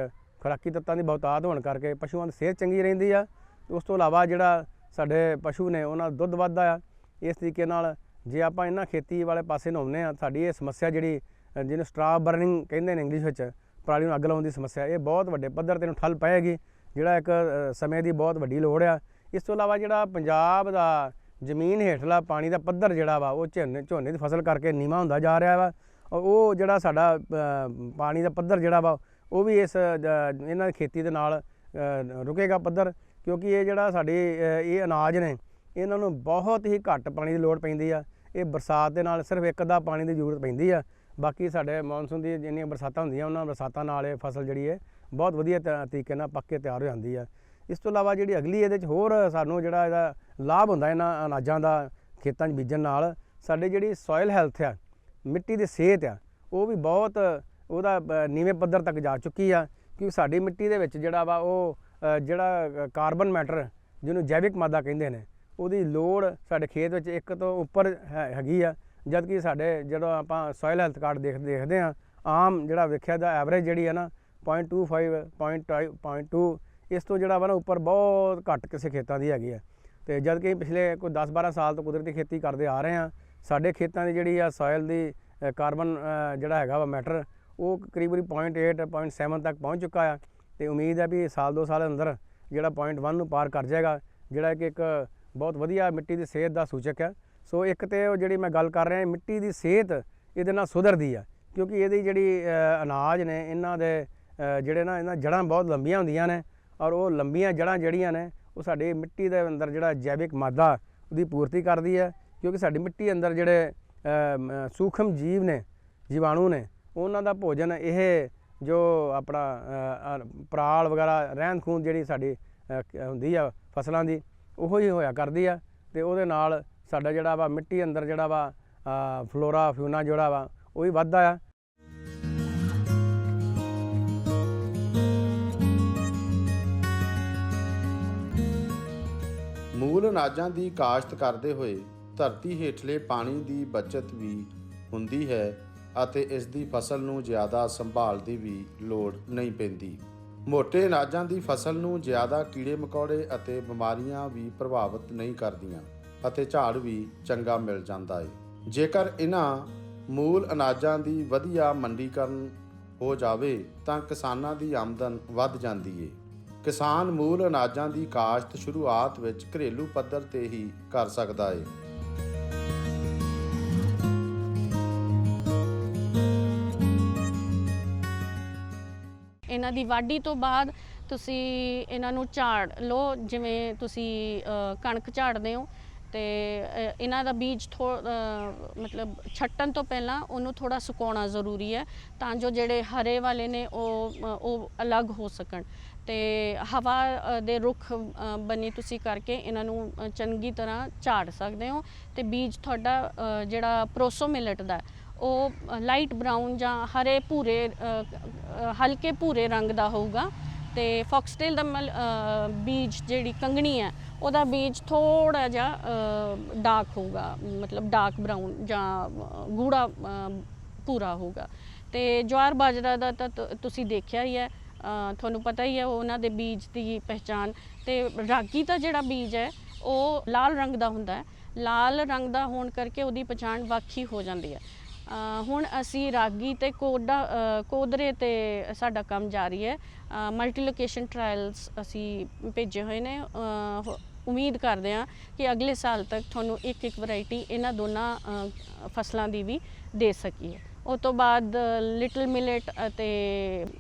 ਖੁਰਾਕੀ ਤੱਤਾਂ ਦੀ ਬਹੁਤਾਤ ਹੋਣ ਕਰਕੇ ਪਸ਼ੂਆਂ ਦੀ ਸਿਹਤ ਚੰਗੀ ਰਹਿੰਦੀ ਆ। ਉਸ ਤੋਂ ਇਲਾਵਾ ਜਿਹੜਾ ਸਾਡੇ ਪਸ਼ੂ ਨੇ, ਉਹਨਾਂ ਦਾ ਦੁੱਧ ਵੱਧਦਾ ਆ। ਇਸ ਤਰੀਕੇ ਨਾਲ ਜੇ ਆਪਾਂ ਇਹਨਾਂ ਖੇਤੀ ਵਾਲੇ ਪਾਸੇ ਨੂੰ ਆਉਂਦੇ ਆ ਸਾਡੀ ਇਹ ਸਮੱਸਿਆ ਜਿਹੜੀ ਜਿਹਨੂੰ ਸਟ੍ਰਾ ਬਰਨਿੰਗ ਕਹਿੰਦੇ ਨੇ ਇੰਗਲਿਸ਼ ਵਿੱਚ, ਪਰਾਲੀ ਨੂੰ ਅੱਗ ਲਾਉਣ ਦੀ ਸਮੱਸਿਆ, ਇਹ ਬਹੁਤ ਵੱਡੇ ਪੱਧਰ ਤੇ ਨੂੰ ਠੱਲ ਪਏਗੀ। ਜਿਹੜਾ ਇੱਕ ਸਮੇਂ ਦੀ ਬਹੁਤ ਵੱਡੀ ਲੋੜ ਆ। ਇਸ ਤੋਂ ਇਲਾਵਾ ਜਿਹੜਾ ਪੰਜਾਬ ਦਾ ਜ਼ਮੀਨ ਹੇਠਲਾ ਪਾਣੀ ਦਾ ਪੱਧਰ ਜਿਹੜਾ ਵਾ, ਉਹ ਝੋਨੇ ਝੋਨੇ ਦੀ ਫਸਲ ਕਰਕੇ ਨੀਵਾਂ ਹੁੰਦਾ ਜਾ ਰਿਹਾ ਵਾ। ਔਰ ਉਹ ਜਿਹੜਾ ਸਾਡਾ ਪਾਣੀ ਦਾ ਪੱਧਰ ਜਿਹੜਾ ਵਾ ਉਹ ਵੀ ਇਸ ਇਹਨਾਂ ਦੀ ਖੇਤੀ ਦੇ ਨਾਲ ਰੁਕੇਗਾ ਪੱਧਰ, ਕਿਉਂਕਿ ਇਹ ਜਿਹੜਾ ਸਾਡੇ ਇਹ ਅਨਾਜ ਨੇ, ਇਹਨਾਂ ਨੂੰ ਬਹੁਤ ਹੀ ਘੱਟ ਪਾਣੀ ਦੀ ਲੋੜ ਪੈਂਦੀ ਆ। ਇਹ ਬਰਸਾਤ ਦੇ ਨਾਲ ਸਿਰਫ ਇੱਕ ਅੱਧਾ ਪਾਣੀ ਦੀ ਜ਼ਰੂਰਤ ਪੈਂਦੀ ਆ। ਬਾਕੀ ਸਾਡੇ ਮੌਨਸੂਨ ਦੀ ਜਿੰਨੀਆਂ ਬਰਸਾਤਾਂ ਹੁੰਦੀਆਂ, ਉਹਨਾਂ ਬਰਸਾਤਾਂ ਨਾਲ ਇਹ ਫਸਲ ਜਿਹੜੀ ਹੈ ਬਹੁਤ ਵਧੀਆ ਤ- ਤਰੀਕੇ ਨਾਲ ਪੱਕ ਕੇ ਤਿਆਰ ਹੋ ਜਾਂਦੀ ਆ। ਇਸ ਤੋਂ ਇਲਾਵਾ ਜਿਹੜੀ ਅਗਲੀ ਇਹਦੇ 'ਚ ਹੋਰ ਸਾਨੂੰ ਜਿਹੜਾ ਇਹਦਾ ਲਾਭ ਹੁੰਦਾ ਇਹਨਾਂ ਅਨਾਜਾਂ ਦਾ ਖੇਤਾਂ 'ਚ ਬੀਜਣ ਨਾਲ, ਸਾਡੀ ਜਿਹੜੀ ਸੋਇਲ ਹੈਲਥ ਆ, ਮਿੱਟੀ ਦੀ ਸਿਹਤ ਆ, ਉਹ ਵੀ ਬਹੁਤ ਉਹਦਾ ਅ, ਨੀਵੇਂ ਪੱਧਰ ਤੱਕ ਜਾ ਚੁੱਕੀ ਆ ਕਿਉਂਕਿ ਸਾਡੀ ਮਿੱਟੀ ਦੇ ਵਿੱਚ ਜਿਹੜਾ ਵਾ ਉਹ ਜਿਹੜਾ ਕਾਰਬਨ ਮੈਟਰ ਜਿਹਨੂੰ ਜੈਵਿਕ ਮਾਦਾ ਕਹਿੰਦੇ ਨੇ ਉਹਦੀ ਲੋੜ ਸਾਡੇ ਖੇਤ ਵਿੱਚ ਇੱਕ ਤੋਂ ਉੱਪਰ ਹੈ- ਹੈਗੀ ਆ ਜਦ ਕਿ ਸਾਡੇ ਜਦੋਂ ਆਪਾਂ ਸੋਇਲ ਹੈਲਥ ਕਾਰਡ ਦੇਖ ਦੇਖਦੇ ਆ ਆਮ ਜਿਹੜਾ ਵੇਖਿਆ ਦਾ ਐਵਰੇਜ ਜਿਹੜੀ ਆ ਨਾ 0.25 0.2 ਇਸ ਤੋਂ ਜਿਹੜਾ ਵਾ ਨਾ ਉੱਪਰ ਬਹੁਤ ਘੱਟ ਕਿਸੇ ਖੇਤਾਂ ਦੀ ਹੈਗੀ ਆ। ਤੇ ਜਦ ਕਿ ਪਿਛਲੇ ਕੋਈ 10-12 ਸਾਲ ਤੋਂ ਕੁਦਰਤੀ ਖੇਤੀ ਕਰਦੇ ਆ ਰਹੇ ਆ ਸਾਡੇ ਖੇਤਾਂ ਦੀ ਜਿਹੜੀ ਆ ਸੋਇਲ ਦੀ ਕਾਰਬਨ ਜਿਹੜਾ ਹੈਗਾ ਵਾ ਮੈਟਰ ਉਹ ਕਰੀਬ ਕਰੀਬ 0.8 0.7 ਤੱਕ ਪਹੁੰਚ ਚੁੱਕਾ ਆ ਤੇ ਉਮੀਦ ਹੈ ਵੀ ਸਾਲ ਦੋ ਸਾਲ ਅੰਦਰ ਜਿਹੜਾ 0.1 ਨੂੰ ਪਾਰ ਕਰ ਜਾਏਗਾ, ਜਿਹੜਾ ਕਿ ਇੱਕ ਬਹੁਤ ਵਧੀਆ ਮਿੱਟੀ ਦੀ ਸਿਹਤ ਦਾ ਸੂਚਕ ਹੈ ਸੋ ਇੱਕ ਤੇ ਉਹ ਜਿਹੜੀ ਮੈਂ ਗੱਲ ਕਰ ਰਿਹਾ ਮਿੱਟੀ ਦੀ ਸਿਹਤ ਇਹਦੇ ਨਾਲ ਸੁਧਰਦੀ ਆ, ਕਿਉਂਕਿ ਇਹਦੀ ਜਿਹੜੀ ਅਨਾਜ ਨੇ, ਇਹਨਾਂ ਦੇ ਜਿਹੜੇ ਨਾ ਇਹਨਾਂ ਜੜ੍ਹਾਂ ਬਹੁਤ ਲੰਬੀਆਂ ਹੁੰਦੀਆਂ ਨੇ ਔਰ ਉਹ ਲੰਬੀਆਂ ਜੜ੍ਹਾਂ ਜਿਹੜੀਆਂ ਨੇ, ਉਹ ਸਾਡੀ ਮਿੱਟੀ ਦੇ ਅੰਦਰ ਜਿਹੜਾ ਜੈਵਿਕ ਮਾਦਾ ਉਹਦੀ ਪੂਰਤੀ ਕਰਦੀ ਹੈ ਕਿਉਂਕਿ ਸਾਡੀ ਮਿੱਟੀ ਅੰਦਰ ਜਿਹੜੇ ਸੂਖਮ ਜੀਵ ਨੇ, ਜੀਵਾਣੂ ਨੇ ਉਹਨਾਂ ਦਾ ਭੋਜਨ ਇਹ ਜੋ ਆਪਣਾ ਪਰਾਲ ਵਗੈਰਾ, ਰਹਿੰਦ ਖੂੰਦ ਜਿਹੜੀ ਸਾਡੀ ਹੁੰਦੀ ਆ ਫਸਲਾਂ ਦੀ, ਉਹੋ ਹੀ ਹੋਇਆ ਕਰਦੀ ਆ ਤੇ ਉਹਦੇ ਨਾਲ ਸਾਡਾ ਜਿਹੜਾ ਵਾ ਮਿੱਟੀ ਅੰਦਰ ਜਿਹੜਾ ਵਾ ਫਲੋਰਾ, ਫਿਊਨਾ ਜਿਹੜਾ ਵਾ, ਉਹ ਵੀ ਵੱਧਦਾ ਆ। ਮੂਲ ਅਨਾਜਾਂ ਦੀ ਕਾਸ਼ਤ ਕਰਦੇ ਹੋਏ ਧਰਤੀ ਹੇਠਲੇ ਪਾਣੀ ਦੀ ਬਚਤ ਵੀ ਹੁੰਦੀ ਹੈ। ਅਤੇ ਇਸ ਦੀ ਫਸਲ ਨੂੰ ਜ਼ਿਆਦਾ ਸੰਭਾਲ ਦੀ ਵੀ ਲੋੜ ਨਹੀਂ ਪੈਂਦੀ। ਮੋٹے ਅਨਾਜਾਂ ਦੀ ਫਸਲ ਨੂੰ ਜ਼ਿਆਦਾ ਕੀੜੇ ਮਕੌੜੇ ਅਤੇ ਬਿਮਾਰੀਆਂ ਵੀ ਪ੍ਰਭਾਵਿਤ ਨਹੀਂ ਕਰਦੀਆਂ ਅਤੇ ਝਾੜ ਵੀ ਚੰਗਾ ਮਿਲ ਜਾਂਦਾ ਹੈ ਜੇਕਰ ਇਹਨਾਂ ਮੂਲ ਅਨਾਜਾਂ ਦੀ ਵਧੀਆ ਮੰਡੀਕਰਨ ਹੋ ਜਾਵੇ ਤਾਂ ਕਿਸਾਨਾਂ ਦੀ ਆਮਦਨ ਵੱਧ ਜਾਂਦੀ ਏ। ਕਿਸਾਨ ਮੂਲ ਅਨਾਜਾਂ ਦੀ ਕਾਸ਼ਤ ਸ਼ੁਰੂਆਤ ਵਿੱਚ ਘਰੇਲੂ ਪੱਧਰ ਤੇ ਹੀ ਕਰ ਸਕਦਾ ਏ। ਇਹਨਾਂ ਦੀ ਵਾਢੀ ਤੋਂ ਬਾਅਦ ਤੁਸੀਂ ਇਹਨਾਂ ਨੂੰ ਝਾੜ ਲਓ ਜਿਵੇਂ ਤੁਸੀਂ ਕਣਕ ਝਾੜਦੇ ਹੋ ਤੇ ਇਹਨਾਂ ਦਾ ਬੀਜ ਥੋ ਮਤਲਬ ਛੱਟਣ ਤੋਂ ਪਹਿਲਾਂ ਉਹਨੂੰ ਥੋੜਾ ਸੁਕਾਉਣਾ ਜ਼ਰੂਰੀ ਹੈ ਤਾਂ ਜੋ ਜਿਹੜੇ ਹਰੇ ਵਾਲੇ ਨੇ ਉਹ ਉਹ ਅਲੱਗ ਹੋ ਸਕਣ। ਤੇ ਹਵਾ ਦੇ ਰੁੱਖ ਅ, ਬਣੀ ਤੁਸੀਂ ਕਰਕੇ ਇਹਨਾਂ ਨੂੰ ਚੰਗੀ ਤਰ੍ਹਾਂ ਝਾੜ ਸਕਦੇ ਹੋ ਤੇ ਬੀਜ ਤੁਹਾਡਾ ਜਿਹੜਾ ਪ੍ਰੋਸੋ ਮਿਲਟ ਦਾ ਉਹ ਲਾਈਟ ਬਰਾਊਨ ਜਾਂ ਹਰੇ ਭੂਰੇ ਹਲਕੇ ਭੂਰੇ ਰੰਗ ਦਾ ਹੋਊਗਾ। ਤੇ ਫੌਕਸਟੇਲ ਦਾ ਮਲ- ਬੀਜ ਜਿਹੜੀ ਕੰਗਣੀ ਹੈ, ਉਹਦਾ ਬੀਜ ਥੋੜਾ ਜਿਹਾ ਡਾਰਕ ਹੋਊਗਾ। ਮਤਲਬ ਡਾਰਕ ਬਰਾਊਨ ਜਾਂ ਗੂੜਾ ਭੂਰਾ ਹੋਊਗਾ। ਤੇ ਜਵਾਰ ਬਾਜਰਾ ਦਾ ਤਾਂ ਤੁਸੀਂ ਦੇਖਿਆ ਹੀ ਹੈ। ਤੁਹਾਨੂੰ ਪਤਾ ਹੀ ਹੈ ਉਹਨਾਂ ਦੇ ਬੀਜ ਦੀ ਪਹਿਚਾਨ ਤੇ ਰਾਗੀ ਦਾ ਜਿਹੜਾ ਬੀਜ ਹੈ, ਉਹ ਲਾਲ ਰੰਗ ਦਾ ਹੁੰਦਾ ਹੈ। ਲਾਲ ਰੰਗ ਦਾ ਹੋਣ ਕਰਕੇ ਉਹਦੀ ਪਛਾਣ ਵੱਖ ਹੋ ਜਾਂਦੀ ਹੈ। ਹੁਣ ਅਸੀਂ ਰਾਗੀ ਤੇ ਕੋਡਾ ਕੋਦਰੇ ਤੇ ਸਾਡਾ ਕੰਮ ਜਾਰੀ ਹੈ। ਮਲਟੀ ਲੋਕੇਸ਼ਨ ਟ੍ਰਾਇਲਸ ਅਸੀਂ ਭੇਜੇ ਹੋਏ ਨੇ। ਉਮੀਦ ਕਰਦੇ ਹਾਂ ਕਿ ਅਗਲੇ ਸਾਲ ਤੱਕ ਤੁਹਾਨੂੰ ਇੱਕ ਇੱਕ ਵੈਰਾਈਟੀ ਇਹਨਾਂ ਦੋਨਾਂ ਫਸਲਾਂ ਦੀ ਵੀ ਦੇ ਸਕੀਏ। ਉਸ ਤੋਂ ਬਾਅਦ ਲਿਟਲ ਮਿਲਟ ਅਤੇ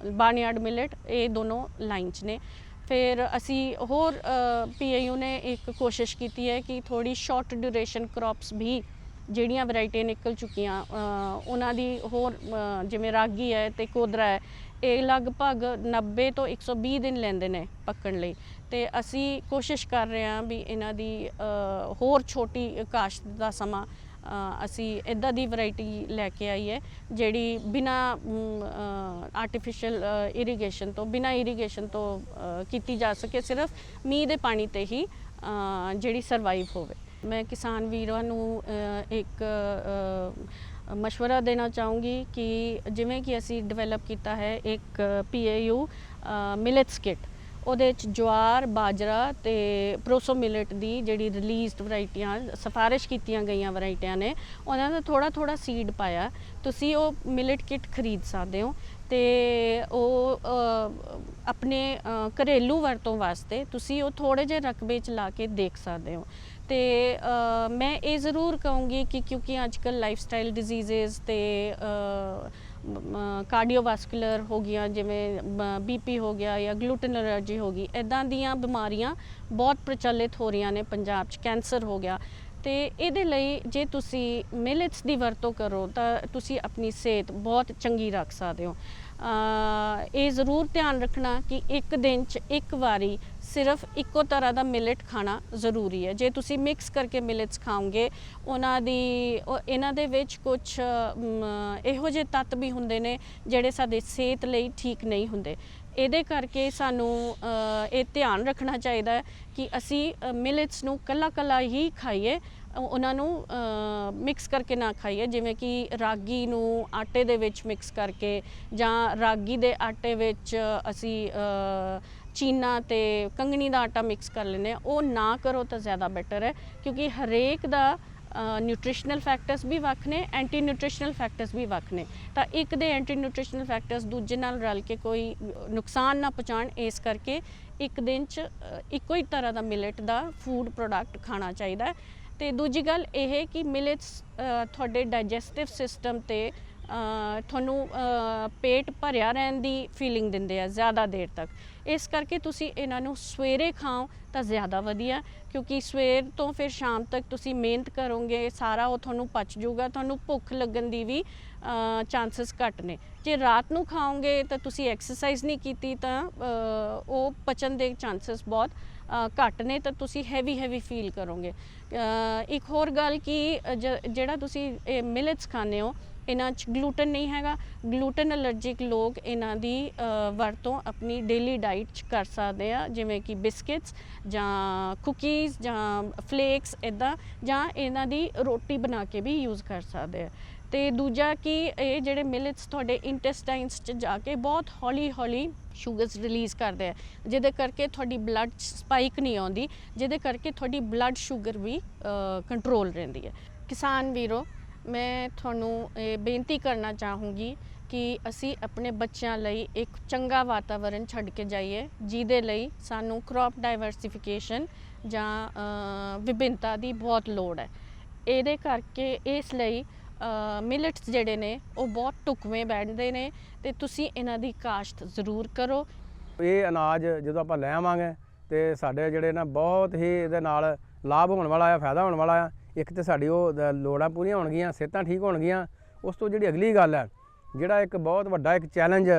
ਬਾਰਨਯਾਰਡ ਮਿਲਟ ਇਹ ਦੋਨੋਂ ਲਾਈਨ 'ਚ ਨੇ। ਫਿਰ ਅਸੀਂ ਹੋਰ ਪੀਏਯੂ ਨੇ ਇੱਕ ਕੋਸ਼ਿਸ਼ ਕੀਤੀ ਹੈ ਕਿ ਥੋੜੀ ਸ਼ਾਰਟ ਡਿਊਰੇਸ਼ਨ ਕ੍ਰੌਪਸ ਵੀ ਜਿਹੜੀਆਂ ਵੈਰਾਈਟੀਆਂ ਨਿਕਲ ਚੁੱਕੀਆਂ ਉਹਨਾਂ ਦੀ ਹੋਰ ਜਿਵੇਂ ਰਾਗੀ ਹੈ ਤੇ ਕੋਦਰਾ ਹੈ, ਇਹ ਲਗਭਗ 90 ਤੋਂ 120 ਦਿਨ ਲੈਂਦੇ ਨੇ ਪੱਕਣ ਲਈ। ਤੇ ਅਸੀਂ ਕੋਸ਼ਿਸ਼ ਕਰ ਰਹੇ ਹਾਂ ਵੀ ਇਹਨਾਂ ਦੀ ਹੋਰ ਛੋਟੀ ਕਾਸ਼ਤ ਦਾ ਸਮਾਂ ਅਸੀਂ ਇਦਾਂ ਦੀ ਵੈਰਾਈਟੀ ਲੈ ਕੇ ਆਈ ਹੈ ਜਿਹੜੀ ਬਿਨਾ ਆਰਟੀਫੀਸ਼ੀਅਲ ਇਰੀਗੇਸ਼ਨ ਤੋਂ, ਬਿਨਾ ਇਰੀਗੇਸ਼ਨ ਤੋਂ ਕੀਤੀ ਜਾ ਸਕੇ, ਸਿਰਫ ਮੀਂਹ ਦੇ ਪਾਣੀ ਤੇ ਹੀ ਜਿਹੜੀ ਸਰਵਾਈਵ ਹੋਵੇ। ਮੈਂ ਕਿਸਾਨ ਵੀਰਾਂ ਨੂੰ ਇੱਕ ਮਸ਼ਵਰਾ ਦੇਣਾ ਚਾਹੂੰਗੀ ਕਿ ਜਿਵੇਂ ਕਿ ਅਸੀਂ ਡਿਵੈਲਪ ਕੀਤਾ ਹੈ ਇੱਕ ਪੀਏਯੂ ਮਿਲਟਸ ਕਿਟ ਉਹਦੇ ਚ ਜਵਾਰ, ਬਾਜਰਾ ਤੇ ਪ੍ਰੋਸੋ ਮਿਲਟ ਦੀ ਜਿਹੜੀ ਰਿਲੀਜ਼ਡ ਵੈਰਾਈਟੀਆਂ ਸਿਫਾਰਿਸ਼ ਕੀਤੀਆਂ ਗਈਆਂ ਵੈਰਾਈਟੀਆਂ ਨੇ, ਉਹਨਾਂ ਦਾ ਥੋੜਾ ਥੋੜਾ ਸੀਡ ਪਾਇਆ। ਤੁਸੀਂ ਉਹ ਮਿਲਟ ਕਿਟ ਖਰੀਦ ਸਕਦੇ ਹੋ। ਤੇ ਉਹ ਆਪਣੇ ਘਰੇਲੂ ਵਰਤੋਂ ਵਾਸਤੇ ਤੁਸੀਂ ਉਹ ਥੋੜੇ ਜਿਹੇ ਰਕਬੇ ਚ ਲਾ ਕੇ ਦੇਖ ਸਕਦੇ ਹੋ। ਤੇ ਮੈਂ ਇਹ ਜ਼ਰੂਰ ਕਹੂੰਗੀ ਕਿ ਕਿਉਂਕਿ ਅੱਜਕੱਲ ਲਾਈਫਸਟਾਈਲ ਡਿਜ਼ੀਜ਼ਸ ਤੇ ਕਾਰਡੀਓਵਾਸਕੂਲਰ ਹੋ ਗਈਆਂ, ਜਿਵੇਂ ਬੀਪੀ ਹੋ ਗਿਆ ਜਾਂ ਗਲੂਟਨ ਐਲਰਜੀ ਹੋ ਗਈ ਇਦਾਂ ਦੀਆਂ ਬਿਮਾਰੀਆਂ ਬਹੁਤ ਪ੍ਰਚਲਿਤ ਹੋ ਰਹੀਆਂ ਨੇ ਪੰਜਾਬ 'ਚ, ਕੈਂਸਰ ਹੋ ਗਿਆ। ਤੇ ਇਹਦੇ ਲਈ ਜੇ ਤੁਸੀਂ ਮਿਲਟਸ ਦੀ ਵਰਤੋਂ ਕਰੋ, ਤਾਂ ਤੁਸੀਂ ਆਪਣੀ ਸਿਹਤ ਬਹੁਤ ਚੰਗੀ ਰੱਖ ਸਕਦੇ ਹੋ। ਇਹ ਜ਼ਰੂਰ ਧਿਆਨ ਰੱਖਣਾ ਕਿ ਇੱਕ ਦਿਨ 'ਚ ਇੱਕ ਵਾਰੀ ਸਿਰਫ ਇੱਕੋ ਤਰ੍ਹਾਂ ਦਾ ਮਿਲਟ ਖਾਣਾ ਜ਼ਰੂਰੀ ਹੈ। ਜੇ ਤੁਸੀਂ ਮਿਕਸ ਕਰਕੇ ਮਿਲਟਸ ਖਾਓਗੇ, ਉਹਨਾਂ ਦੀ ਇਹਨਾਂ ਦੇ ਵਿੱਚ ਕੁਝ ਇਹੋ ਜਿਹੇ ਤੱਤ ਵੀ ਹੁੰਦੇ ਨੇ ਜਿਹੜੇ ਸਾਡੇ ਸਿਹਤ ਲਈ ਠੀਕ ਨਹੀਂ ਹੁੰਦੇ। ਇਹਦੇ ਕਰਕੇ ਸਾਨੂੰ ਇਹ ਧਿਆਨ ਰੱਖਣਾ ਚਾਹੀਦਾ ਕਿ ਅਸੀਂ ਮਿਲਟਸ ਨੂੰ ਕੱਲਾ ਕੱਲਾ ਹੀ ਖਾਈਏ। ਉਹਨਾਂ ਨੂੰ ਮਿਕਸ ਕਰਕੇ ਨਾ ਖਾਈਏ। ਜਿਵੇਂ ਕਿ ਰਾਗੀ ਨੂੰ ਆਟੇ ਦੇ ਵਿੱਚ ਮਿਕਸ ਕਰਕੇ ਜਾਂ ਰਾਗੀ ਦੇ ਆਟੇ ਵਿੱਚ ਅਸੀਂ ਚੀਨਾ ਤੇ ਕੰਗਣੀ ਦਾ ਆਟਾ ਮਿਕਸ ਕਰ ਲੈਂਦੇ ਹਾਂ। ਉਹ ਨਾ ਕਰੋ ਤਾਂ ਜ਼ਿਆਦਾ ਬੈਟਰ ਹੈ, ਕਿਉਂਕਿ ਹਰੇਕ ਦਾ ਨਿਊਟ੍ਰੀਸ਼ਨਲ ਫੈਕਟਰਸ ਵੀ ਵੱਖ ਨੇ ਐਂਟੀ ਨਿਊਟ੍ਰੀਸ਼ਨਲ ਫੈਕਟਰਸ ਵੀ ਵੱਖ ਨੇ। ਤਾਂ ਇੱਕ ਦੇ ਐਂਟੀ ਨਿਊਟ੍ਰੀਸ਼ਨਲ ਫੈਕਟਰਸ ਦੂਜੇ ਨਾਲ ਰਲ ਕੇ ਕੋਈ ਨੁਕਸਾਨ ਨਾ ਪਹੁੰਚਾਉਣ, ਇਸ ਕਰਕੇ ਇੱਕ ਦਿਨ ਚ ਇੱਕੋ ਹੀ ਤਰ੍ਹਾਂ ਦਾ ਮਿਲਟ ਦਾ ਫੂਡ ਪ੍ਰੋਡਕਟ ਖਾਣਾ ਚਾਹੀਦਾ ਤੇ ਦੂਜੀ ਗੱਲ ਇਹ ਕਿ ਮਿਲਟਸ ਤੁਹਾਡੇ ਡਾਈਜੈਸਟਿਵ ਸਿਸਟਮ ਤੇ ਤੁਹਾਨੂੰ ਪੇਟ ਭਰਿਆ ਰਹਿਣ ਦੀ ਫੀਲਿੰਗ ਦਿੰਦੇ ਆ ਜ਼ਿਆਦਾ ਦੇਰ ਤੱਕ। ਇਸ ਕਰਕੇ ਤੁਸੀਂ ਇਹਨਾਂ ਨੂੰ ਸਵੇਰੇ ਖਾਓ ਤਾਂ ਜ਼ਿਆਦਾ ਵਧੀਆ। ਕਿਉਂਕਿ ਸਵੇਰ ਤੋਂ ਫਿਰ ਸ਼ਾਮ ਤੱਕ ਤੁਸੀਂ ਮਿਹਨਤ ਕਰੋਗੇ, ਸਾਰਾ ਉਹ ਤੁਹਾਨੂੰ ਪਚ ਜਾਊਗਾ, ਤੁਹਾਨੂੰ ਭੁੱਖ ਲੱਗਣ ਦੀ ਵੀ ਚਾਂਸਸ ਘੱਟ ਨੇ। ਜੇ ਰਾਤ ਨੂੰ ਖਾਓਗੇ ਤਾਂ ਤੁਸੀਂ ਐਕਸਰਸਾਈਜ਼ ਨਹੀਂ ਕੀਤੀ ਤਾਂ ਉਹ ਪਚਣ ਦੇ ਚਾਂਸਸ ਬਹੁਤ ਘੱਟ ਨੇ ਤਾਂ ਤੁਸੀਂ ਹੈਵੀ ਹੈਵੀ ਫੀਲ ਕਰੋਗੇ। ਇੱਕ ਹੋਰ ਗੱਲ ਕਿ ਜਿਹੜਾ ਤੁਸੀਂ, ਇਹ ਮਿਲਟਸ ਖਾਂਦੇ ਹੋ ਇਹਨਾਂ 'ਚ ਗਲੂਟਨ ਨਹੀਂ ਹੈਗਾ। ਗਲੂਟਨ ਅਲਰਜੀਕ ਲੋਕ ਇਹਨਾਂ ਦੀ ਵਰਤੋਂ ਆਪਣੀ ਡੇਲੀ ਡਾਈਟ 'ਚ ਕਰ ਸਕਦੇ ਆ, ਜਿਵੇਂ ਕਿ ਬਿਸਕਿਟਸ ਜਾਂ ਕੁਕੀਜ਼ ਜਾਂ ਫਲੇਕਸ ਇਦਾਂ ਜਾਂ ਇਹਨਾਂ ਦੀ ਰੋਟੀ ਬਣਾ ਕੇ ਵੀ ਯੂਜ਼ ਕਰ ਸਕਦੇ ਆ। ਤੇ ਦੂਜਾ ਕਿ ਇਹ ਜਿਹੜੇ ਮਿਲਟਸ ਤੁਹਾਡੇ ਇੰਟੈਸਟਾਈਨਸ 'ਚ ਜਾ ਕੇ ਬਹੁਤ ਹੌਲੀ ਹੌਲੀ ਸ਼ੂਗਰਸ ਰਿਲੀਜ਼ ਕਰਦੇ ਆ, ਜਿਹਦੇ ਕਰਕੇ ਤੁਹਾਡੀ ਬਲੱਡ ਸਪਾਈਕ ਨਹੀਂ ਆਉਂਦੀ, ਜਿਹਦੇ ਕਰਕੇ ਤੁਹਾਡੀ ਬਲੱਡ ਸ਼ੂਗਰ ਵੀ ਕੰਟਰੋਲ ਰਹਿੰਦੀ ਹੈ। ਕਿਸਾਨ ਵੀਰੋ ਮੈਂ ਤੁਹਾਨੂੰ ਇਹ ਬੇਨਤੀ ਕਰਨਾ ਚਾਹੂੰਗੀ ਕਿ ਅਸੀਂ ਆਪਣੇ ਬੱਚਿਆਂ ਲਈ ਇੱਕ ਚੰਗਾ ਵਾਤਾਵਰਣ ਛੱਡ ਕੇ ਜਾਈਏ, ਜਿਹਦੇ ਲਈ ਸਾਨੂੰ ਕ੍ਰੌਪ ਡਾਈਵਰਸਿਫਿਕੇਸ਼ਨ ਜਾਂ ਵਿਭਿੰਨਤਾ ਦੀ ਬਹੁਤ ਲੋੜ ਹੈ। ਇਹਦੇ ਕਰਕੇ ਇਸ ਲਈ ਮਿਲਟਸ ਜਿਹੜੇ ਨੇ, ਉਹ ਬਹੁਤ ਢੁਕਵੇਂ ਬੈਠਦੇ ਨੇ ਤੇ ਤੁਸੀਂ ਇਹਨਾਂ ਦੀ ਕਾਸ਼ਤ ਜ਼ਰੂਰ ਕਰੋ। ਇਹ ਅਨਾਜ ਜਦੋਂ ਆਪਾਂ ਲੈ ਆਵਾਂਗੇ ਤੇ ਸਾਡੇ ਜਿਹੜੇ ਨਾ ਬਹੁਤ ਹੀ ਇਹਦੇ ਨਾਲ ਲਾਭ ਹੋਣ ਵਾਲਾ ਆ, ਫਾਇਦਾ ਹੋਣ ਵਾਲਾ ਆ ਇੱਕ ਤੇ ਸਾਡੀ ਉਹ ਲੋੜਾਂ ਪੂਰੀਆਂ ਹੋਣਗੀਆਂ, ਸਿਹਤਾਂ ਠੀਕ ਹੋਣਗੀਆਂ, ਉਸ ਤੋਂ ਜਿਹੜੀ ਅਗਲੀ ਗੱਲ ਹੈ, ਜਿਹੜਾ ਇੱਕ ਬਹੁਤ ਵੱਡਾ ਇੱਕ ਚੈਲੰਜ